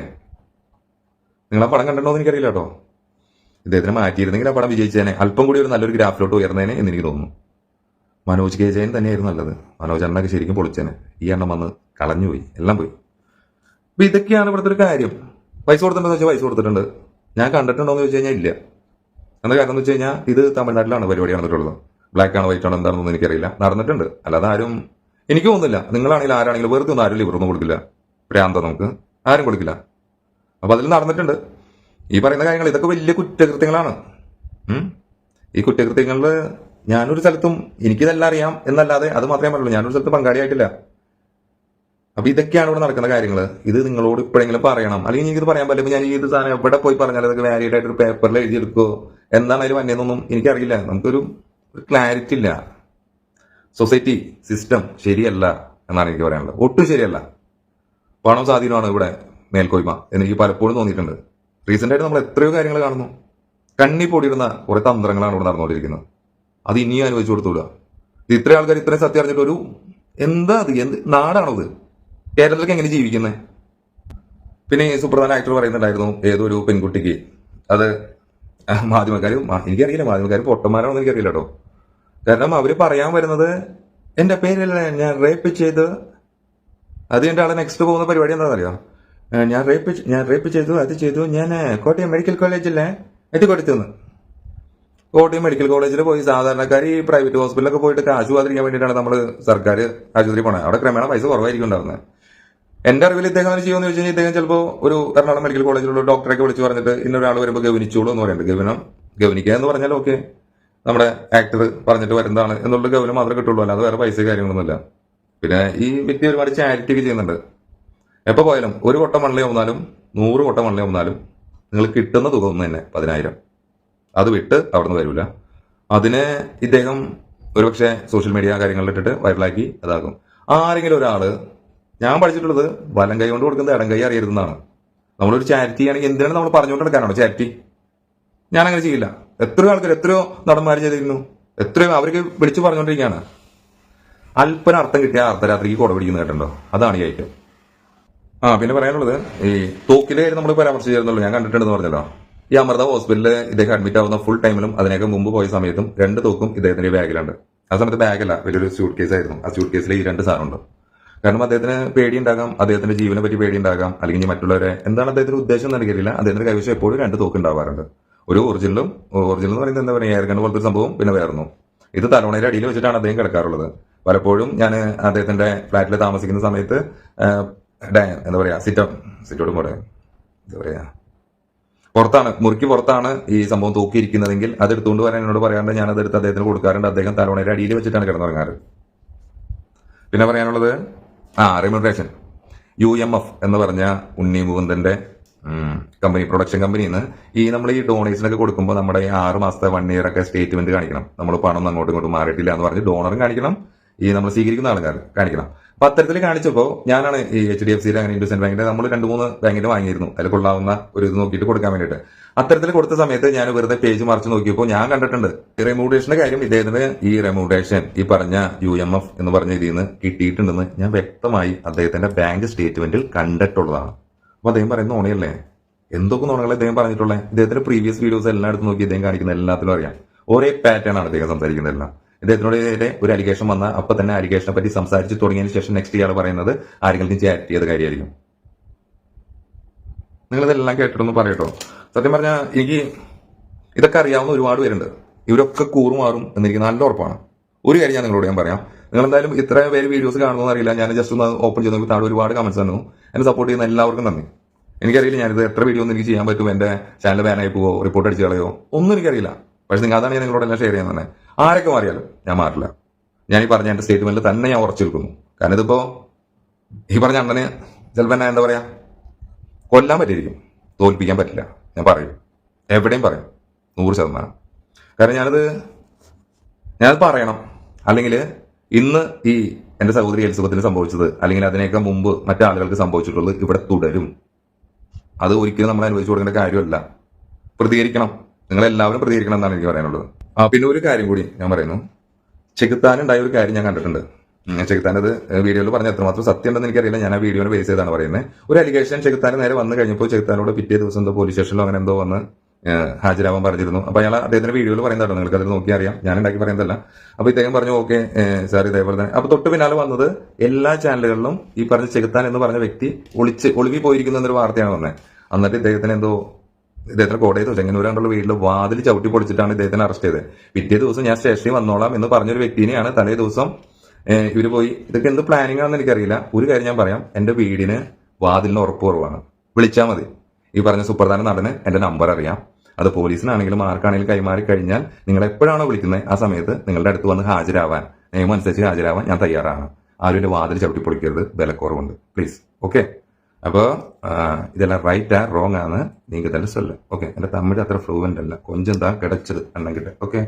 നിങ്ങൾ ആ പടം കണ്ടിട്ടുണ്ടോ എന്ന് എനിക്കറിയില്ല കേട്ടോ. ഇദ്ദേഹത്തിന് മാറ്റിയിരുന്നെങ്കിൽ ആ പടം വിജയിച്ചേനെ. അല്പം കൂടി ഒരു നല്ലൊരു ഗ്രാഫിലോട്ട് ഉയർന്നേനെ എന്ന് എനിക്ക് തോന്നുന്നു. മനോജ് കെ ജയൻ തന്നെയായിരുന്നു നല്ലത്. മനോജ് അണ്ണൊക്കെ ശരിക്കും പൊളിച്ചേനെ. ഈ എണ്ണം വന്ന് കളഞ്ഞുപോയി. എല്ലാം പോയി. അപ്പൊ ഇതൊക്കെയാണ് ഇവിടുത്തെ ഒരു കാര്യം. പൈസ കൊടുത്തിട്ടുണ്ടോ വെച്ചാൽ പൈസ കൊടുത്തിട്ടുണ്ട്. ഞാൻ കണ്ടിട്ടുണ്ടോ എന്ന് ചോദിച്ചു കഴിഞ്ഞാൽ ഇല്ല. എന്താ കാരണം എന്ന് വെച്ച് കഴിഞ്ഞാൽ ഇത് തമിഴ്നാട്ടിലാണ് പരിപാടി നടന്നിട്ടുള്ളത്. ബ്ലാക്ക് ആണോ വൈറ്റ് ആണോ എന്താണെന്നൊന്നും എനിക്കറിയില്ല. നടന്നിട്ടുണ്ട്. അല്ലാതെ ആരും എനിക്ക് തോന്നുന്നില്ല. നിങ്ങളാണെങ്കിലും ആരാണെങ്കിലും വെറുതെ ഒന്നും ആരും ലിവറൊന്നും കൊടുക്കില്ല. പ്രാന്ത നമുക്ക്. ആരും കൊടുക്കില്ല. അപ്പൊ അതിൽ നടന്നിട്ടുണ്ട്. ഈ പറയുന്ന കാര്യങ്ങൾ ഇതൊക്കെ വലിയ കുറ്റകൃത്യങ്ങളാണ്. ഈ കുറ്റകൃത്യങ്ങളിൽ ഞാനൊരു സ്ഥലത്തും എനിക്കിതെല്ലാം അറിയാം എന്നല്ലാതെ അത് മാത്രമേ പറയുള്ളൂ ഞാനൊരു സ്ഥലത്ത് പങ്കാളിയായിട്ടില്ല. അപ്പൊ ഇതൊക്കെയാണ് ഇവിടെ നടക്കുന്ന കാര്യങ്ങൾ ഇത് നിങ്ങളോട് ഇപ്പോഴെങ്കിലും പറയണം. അല്ലെങ്കിൽ എനിക്കിത് പറയാൻ പറ്റില്ല. ഞാൻ ഈ ഇത് സാധനം എവിടെ പോയി പറഞ്ഞാൽ അതൊക്കെ വാലിഡ് ആയിട്ട് ഒരു പേപ്പറിൽ എഴുതിയെടുക്കോ? എന്താണ് അതിൽ വന്നതെന്നൊന്നും എനിക്കറിയില്ല. നമുക്കൊരു ക്ലാരിറ്റി ഇല്ല. സൊസൈറ്റി സിസ്റ്റം ശരിയല്ല എന്നാണ് എനിക്ക് പറയാനുള്ളത്. ഒട്ടും ശരിയല്ല. പണം സ്വാധീനമാണ് ഇവിടെ മേൽക്കോയ്മ എനിക്ക് പലപ്പോഴും തോന്നിയിട്ടുണ്ട്. റീസെന്റ് ആയിട്ട് നമ്മൾ എത്രയോ കാര്യങ്ങൾ കാണുന്നു. കണ്ണി പൊടിയിടുന്ന കുറെ തന്ത്രങ്ങളാണ് ഇവിടെ നടന്നുകൊണ്ടിരിക്കുന്നത്. അത് ഇനിയും അനുവദിച്ചു കൊടുത്തു ഇത് ഇത്രയും ആൾക്കാർ ഇത്രയും സത്യം അറിഞ്ഞിട്ട് ഒരു എന്താ അത്? എന്ത് നാടാണത് കേരളത്തിലൊക്കെ എങ്ങനെ ജീവിക്കുന്നത് പിന്നെ ഈ സുപ്രധാന ആക്ടർ പറയുന്നുണ്ടായിരുന്നു ഏതൊരു പെൺകുട്ടിക്ക്. അത് മാധ്യമക്കാർ എനിക്കറിയില്ല മാധ്യമക്കാർ പൊട്ടന്മാരാണോ എന്ന് എനിക്കറിയില്ല കേട്ടോ. കാരണം അവർ പറയാൻ വരുന്നത് എന്റെ പേരല്ല ഞാൻ റേപ്പ് ചെയ്ത് അത് എന്റെ ആളെ നെക്സ്റ്റ് പോകുന്ന പരിപാടി എന്താണെന്നറിയാം? ഞാൻ റേപ്പ് ഞാൻ റേപ്പ് ചെയ്തു അത് ചെയ്തു ഞാൻ കോട്ടയം മെഡിക്കൽ കോളേജിലെ എത്തിക്കൊടുത്തുന്ന്. കോട്ടയം മെഡിക്കൽ കോളേജിൽ പോയി സാധാരണക്കാർ ഈ പ്രൈവറ്റ് ഹോസ്പിറ്റലൊക്കെ പോയിട്ട് കാശ് പോകാതിരിക്കാൻ വേണ്ടിയിട്ടാണ് നമ്മൾ സർക്കാർ ആശുപത്രി പോണത് അവിടെ ക്രമേണ പൈസ കുറവായിരിക്കും ഉണ്ടാവുന്നത് എന്റെ അറിവിൽ ഇദ്ദേഹം അങ്ങനെ ചെയ്യുമെന്ന് ചോദിച്ചു കഴിഞ്ഞാൽ ഇദ്ദേഹം ചിലപ്പോൾ ഒരു എറണാകുളം മെഡിക്കൽ കോളേജിലുള്ള ഡോക്ടറൊക്കെ വിളിച്ച് പറഞ്ഞിട്ട് ഇന്നൊരാൾ വരുമ്പോൾ ഗവനിച്ചോളൂ എന്ന് പറയുന്നത് ഗവനം ഗവനിക്കുക എന്ന് പറഞ്ഞാൽ ഓക്കെ നമ്മുടെ ആക്ടർ പറഞ്ഞിട്ട് വരുന്നതാണ് എന്നുള്ള ഗവനം മാത്രമേ കിട്ടുള്ളൂ. അല്ലാതെ വേറെ പൈസ കാര്യങ്ങളൊന്നുമില്ല. പിന്നെ ഈ വ്യക്തി ഒരുപാട് ചാരിറ്റി ചെയ്യുന്നുണ്ട്. എപ്പോൾ പോയാലും ഒരു കൊട്ട മണ്ണിൽ വന്നാലും നൂറ് കൊട്ട മണ്ണിൽ വന്നാലും നിങ്ങൾ കിട്ടുന്ന തുക ഒന്ന് തന്നെ പതിനായിരം. അത് വിട്ട് അവിടെ നിന്ന് വരില്ല അതിനെ ഇദ്ദേഹം ഒരുപക്ഷെ സോഷ്യൽ മീഡിയ കാര്യങ്ങളിലിട്ടിട്ട് വൈറലാക്കി അതാകും ആരെങ്കിലും ഒരാൾ ഞാൻ പഠിച്ചിട്ടുള്ളത് വലം കൈ കൊണ്ട് കൊടുക്കുന്നത് ഇടം കൈ അറിയരുതെന്നാണ്. നമ്മളൊരു ചാരിറ്റി ആണെങ്കിൽ എന്തിനാണ് നമ്മൾ പറഞ്ഞുകൊണ്ട് നടക്കാനാണോ ചാരിറ്റി ഞാൻ അങ്ങനെ ചെയ്യില്ല. എത്രയോ ആൾക്കാർ എത്രയോ നടന്മാർ ചെയ്തിരുന്നു. എത്രയോ അവർക്ക് വിളിച്ചു പറഞ്ഞുകൊണ്ടിരിക്കുകയാണ്. അല്പന അർത്ഥം കിട്ടിയ അർദ്ധരാത്രിക്ക് കുട പിടിക്കുന്ന കേട്ടുണ്ടോ അതാണ് ഈ ഐറ്റം ആ പിന്നെ പറയാനുള്ളത് ഈ തോക്കിലെ കാര്യം നമ്മൾ പരാമർശിച്ചിരുന്നുള്ളൂ ഞാൻ കണ്ടിട്ടുണ്ടെന്ന് പറഞ്ഞല്ലോ. ഈ അമൃത ഹോസ്പിറ്റലിൽ ഇദ്ദേഹം അഡ്മിറ്റ് ആവുന്ന ഫുൾ ടൈമിലും അതിനൊക്കെ മുമ്പ് പോയ സമയത്തും രണ്ട് തോക്കും ഇദ്ദേഹത്തിന്റെ ബാഗിലുണ്ട്. ആ സമയത്ത് ബാഗല്ല വലിയൊരു സ്യൂട്ട് കേസ് ആയിരുന്നു. ആ സ്യൂട്ട് കേസിൽ ഈ രണ്ട് സാധനമുണ്ട്. കാരണം അദ്ദേഹത്തിന് പേടിയുണ്ടാകാം അദ്ദേഹത്തിന്റെ ജീവനെ പറ്റി പേടിയുണ്ടാകാം അല്ലെങ്കിൽ മറ്റുള്ളവരെ എന്താണ് അദ്ദേഹത്തിന്റെ ഉദ്ദേശം നൽകിയില്ല അദ്ദേഹത്തിന്റെ കൈവശം എപ്പോഴും രണ്ട് തോക്ക് ഉണ്ടാവാറുണ്ട്. ഒരു ഒറിജിനലും ഒറിജിനൽ എന്ന് പറയുന്നത് എന്താ പറയുക എയർഗൺ പോലത്തെ ഒരു സംഭവം പിന്നെ വേർന്നു ഇത് തലവണയുടെ അടിയിൽ വെച്ചിട്ടാണ് അദ്ദേഹം കിടക്കാറുള്ളത്. പലപ്പോഴും ഞാൻ അദ്ദേഹത്തിന്റെ ഫ്ലാറ്റിൽ താമസിക്കുന്ന സമയത്ത് എന്താ പറയാ സിറ്റോ സിറ്റോടും കൂടെ എന്താ പറയാ പുറത്താണ് മുറിക്ക് പുറത്താണ് ഈ സംഭവം തൂക്കിയിരിക്കുന്നതെങ്കിൽ അത് എടുത്തുകൊണ്ട് വരാൻ എന്നോട് പറയാണ്ട് ഞാൻ അത് എടുത്ത് അദ്ദേഹത്തിന് കൊടുക്കാറുണ്ട്. അദ്ദേഹം തലവണയുടെ അടിയിൽ വെച്ചിട്ടാണ് കിടന്നുറങ്ങാറ്. പിന്നെ പറയാനുള്ളത് ആ റിമ്യൂണറേഷൻ യു എം എഫ് എന്ന് പറഞ്ഞ ഉണ്ണി മുകുന്ദന്റെ കമ്പനി പ്രൊഡക്ഷൻ കമ്പനിയിൽ നിന്ന് ഈ നമ്മൾ ഈ ഡൊണേഷനൊക്കെ കൊടുക്കുമ്പോൾ നമ്മുടെ ഈ ആറ് മാസത്തെ വൺ ഇയർ ഒക്കെ സ്റ്റേറ്റ്മെന്റ് കാണിക്കണം. നമ്മൾ പണം അങ്ങോട്ടും ഇങ്ങോട്ടും മാറിയിട്ടില്ല എന്ന് പറഞ്ഞ് ഡോണറും കാണിക്കണം. ഈ നമ്മൾ സ്വീകരിക്കുന്ന ആൾക്കാർ കാണിക്കണം. അപ്പൊ അത്തരത്തിൽ കാണിച്ചപ്പോൾ ഞാനാണ് ഈ എച്ച് ഡി എഫ് സിയിലെ അങ്ങനെ ഇൻഡസ്ഇൻഡ് ബാങ്കിന്റെ നമ്മൾ രണ്ട് മൂന്ന് ബാങ്കിന്റെ വാങ്ങിയിരുന്നു. അതിൽ കൊള്ളാവുന്ന ഒരു ഇത് നോക്കിയിട്ട് കൊടുക്കാൻ വേണ്ടിയിട്ട്. അത്തരത്തിൽ കൊടുത്ത സമയത്ത് ഞാൻ വെറുതെ പേജ് മറിച്ച് നോക്കിയപ്പോൾ ഞാൻ കണ്ടിട്ടുണ്ട്. റെമ്യൂഡേഷന്റെ കാര്യം ഇദ്ദേഹത്തിന് ഈ റെമ്യൂഡേഷൻ ഈ പറഞ്ഞ യു എം എഫ് എന്ന് പറഞ്ഞ ഇതിൽ നിന്ന് കിട്ടിയിട്ടുണ്ടെന്ന് ഞാൻ വ്യക്തമായി അദ്ദേഹത്തിന്റെ ബാങ്ക് സ്റ്റേറ്റ്മെന്റിൽ കണ്ടിട്ടുള്ളതാണ്. അപ്പൊ അദ്ദേഹം പറയുന്ന ഓണയല്ലേ എന്തൊക്കെ നോണകൾ അദ്ദേഹം പറഞ്ഞിട്ടുള്ളത് ഇദ്ദേഹത്തിന്റെ പ്രീവിയസ് വീഡിയോസ് എല്ലാം എടുത്ത് നോക്കി ഇദ്ദേഹം കാണിക്കുന്ന എല്ലാത്തിലും അറിയാം. ഒരേ പാറ്റേൺ ആണ് അദ്ദേഹം സംസാരിക്കുന്നത് എല്ലാം. ഇദ്ദേഹത്തിനോട് ഒരു അലിഗേഷൻ വന്ന അപ്പൊ തന്നെ അലിഗേഷനെ പറ്റി സംസാരിച്ച് തുടങ്ങിയതിന് ശേഷം നെക്സ്റ്റ് ഇയാൾ പറയുന്നത് ആരെങ്കിലും ചാറ്റ് ചെയ്ത കാര്യമായിരിക്കും. നിങ്ങളിതെല്ലാം കേട്ടിട്ടൊന്ന് പറയട്ടോ. സത്യം പറഞ്ഞാൽ എനിക്ക് ഇതൊക്കെ അറിയാവുന്ന ഒരുപാട് പേരുണ്ട്. ഇവരൊക്കെ കൂറുമാറും എന്നെനിക്ക് നല്ല ഉറപ്പാണ്. ഒരു കാര്യം ഞാൻ നിങ്ങളോട് ഞാൻ പറയാം. നിങ്ങൾ എന്തായാലും ഇത്ര പേര് വീഡിയോസ് കാണുമെന്ന് അറിയില്ല. ഞാൻ ജസ്റ്റ് ഒന്ന് ഓപ്പൺ ചെയ്ത് താഴെ ഒരുപാട് കമന്റ്സ് തന്നു എന്നെ സപ്പോർട്ട് ചെയ്യുന്ന എല്ലാവർക്കും നന്ദി. എനിക്കറിയില്ല ഞാനിത് എത്ര വീഡിയോ എനിക്ക് ചെയ്യാൻ പറ്റും. എന്റെ ചാനൽ ബാനായി പോവോ? റിപ്പോർട്ട് അടിച്ച് കളയോ? ഒന്നും എനിക്കറിയില്ല. പക്ഷെ നിങ്ങൾ അതാണ് ഞാൻ നിങ്ങളോട് എല്ലാം ഷെയർ ചെയ്യുന്നത് തന്നെ ആരൊക്കെ മാറിയാലും ഞാൻ മാറില്ല. ഞാൻ ഈ പറഞ്ഞ എന്റെ സ്റ്റേറ്റ്മെന്റിൽ തന്നെ ഞാൻ ഉറച്ചു നിൽക്കുന്നു. കാരണം ഇതിപ്പോ ഈ പറഞ്ഞ അണ്ണനെ ചിലപ്പോൾ എന്നാ എന്താ പറയാ? കൊല്ലാൻ പറ്റിയിരിക്കും. തോൽപ്പിക്കാൻ പറ്റില്ല. ഞാൻ പറയും. എവിടെയും പറയും. നൂറ് ശതമാനം. കാരണം ഞാനത് ഞാനത് പറയണം. അല്ലെങ്കിൽ ഇന്ന് ഈ എന്റെ സഹോദരി എലിസബത്തിന് സംഭവിച്ചത് അല്ലെങ്കിൽ അതിനേക്കാൾ മുമ്പ് മറ്റാളുകൾക്ക് സംഭവിച്ചിട്ടുള്ളത് ഇവിടെ തുടരും. അത് ഒരിക്കലും നമ്മൾ അനുവദിച്ചു കൊടുക്കേണ്ട കാര്യമല്ല. പ്രതികരിക്കണം. നിങ്ങൾ എല്ലാവരും പ്രതികരിക്കണം എന്നാണ് എനിക്ക് പറയാനുള്ളത്. ആ പിന്നെ ഒരു കാര്യം കൂടി ഞാൻ പറയുന്നു. ചെകുത്താനുണ്ടായ ഒരു കാര്യം ഞാൻ കണ്ടിട്ടുണ്ട്. ഉം, ചെകുത്താൻ വീഡിയോയിൽ പറഞ്ഞ എത്രമാത്രം സത്യം ഉണ്ടെന്ന് എനിക്കറിയില്ല. ഞാൻ ആ വീഡിയോനെ ബേസ് ചെയ്താണ് പറയുന്നത് ഒരു അലിഗേഷൻ ചെകുത്താൻ നേരെ വന്നു കഴിഞ്ഞപ്പോൾ ചെകുത്താനോട് പിറ്റേ ദിവസം എന്തോ പോലീസ് സ്റ്റേഷനിലോ അങ്ങനെ എന്തോ വന്ന് ഹാജരാവാൻ പറഞ്ഞിരുന്നു. അപ്പൊ അയാൾ അദ്ദേഹത്തിന്റെ വീഡിയോയിൽ പറയുന്നതാണ്? നിങ്ങൾക്ക് അതിൽ നോക്കി അറിയാം. ഞാൻ ഉണ്ടാക്കി പറയുന്നതല്ല. അപ്പൊ ഇദ്ദേഹം പറഞ്ഞു ഓക്കെ സാർ ഇതേപോലെ തന്നെ. അപ്പൊ തൊട്ട് പിന്നാലെ വന്നത് എല്ലാ ചാനലുകളിലും ഈ പറഞ്ഞ ചെകുത്താൻ എന്ന് പറഞ്ഞ വ്യക്തി ഒളിച്ച് ഒളിവി പോയിരിക്കുന്ന എന്നൊരു വാർത്തയാണ് വന്നത് എന്നിട്ട് ഇദ്ദേഹത്തിന് എന്തോ ഇദ്ദേഹത്തിന് കോടതി ചെങ്ങന്നൂരാണ്ടുള്ള വീട്ടിൽ വാതിൽ ചവിട്ടി പൊളിച്ചിട്ടാണ് ഇദ്ദേഹത്തിനെ അറസ്റ്റ് ചെയ്തത്. പിറ്റേ ദിവസം ഞാൻ സ്റ്റേഷനിൽ വന്നോളാം എന്ന് പറഞ്ഞൊരു വ്യക്തിനെയാണ് തലേ ദിവസം ഇവർ പോയി. ഇതൊക്കെ എന്ത് പ്ലാനിങ് ആണെന്ന് എനിക്കറിയില്ല. ഒരു കാര്യം ഞാൻ പറയാം. എന്റെ വീടിന് വാതിലിന് ഉറപ്പ് കുറവാണ് വിളിച്ചാൽ മതി. ഈ പറഞ്ഞ സുപ്രധാന നടന് എന്റെ നമ്പർ അറിയാം. അത് പോലീസിനാണെങ്കിലും ആർക്കാണെങ്കിലും കൈമാറി കഴിഞ്ഞാൽ നിങ്ങൾ എപ്പോഴാണോ വിളിക്കുന്നത് ആ സമയത്ത് നിങ്ങളുടെ അടുത്ത് വന്ന് ഹാജരാവാൻ നിയമം അനുസരിച്ച് ഹാജരാവാൻ ഞാൻ തയ്യാറാണ്. ആരും എന്റെ വാതിൽ ചവിട്ടി പൊളിക്കരുത്. വിലക്കുറവുണ്ട്. പ്ലീസ് ഓക്കെ അപ്പോൾ ഇതെല്ലാം റൈറ്റാ റോങ് ആണ് നീങ്ക തന്നെ ഓക്കെ എന്റെ തമിഴ് അത്ര ഫ്ലൂവന്റ് അല്ല. കൊഞ്ചെന്താ കിടച്ചത് എണ്ണം കിട്ടുക ഓക്കെ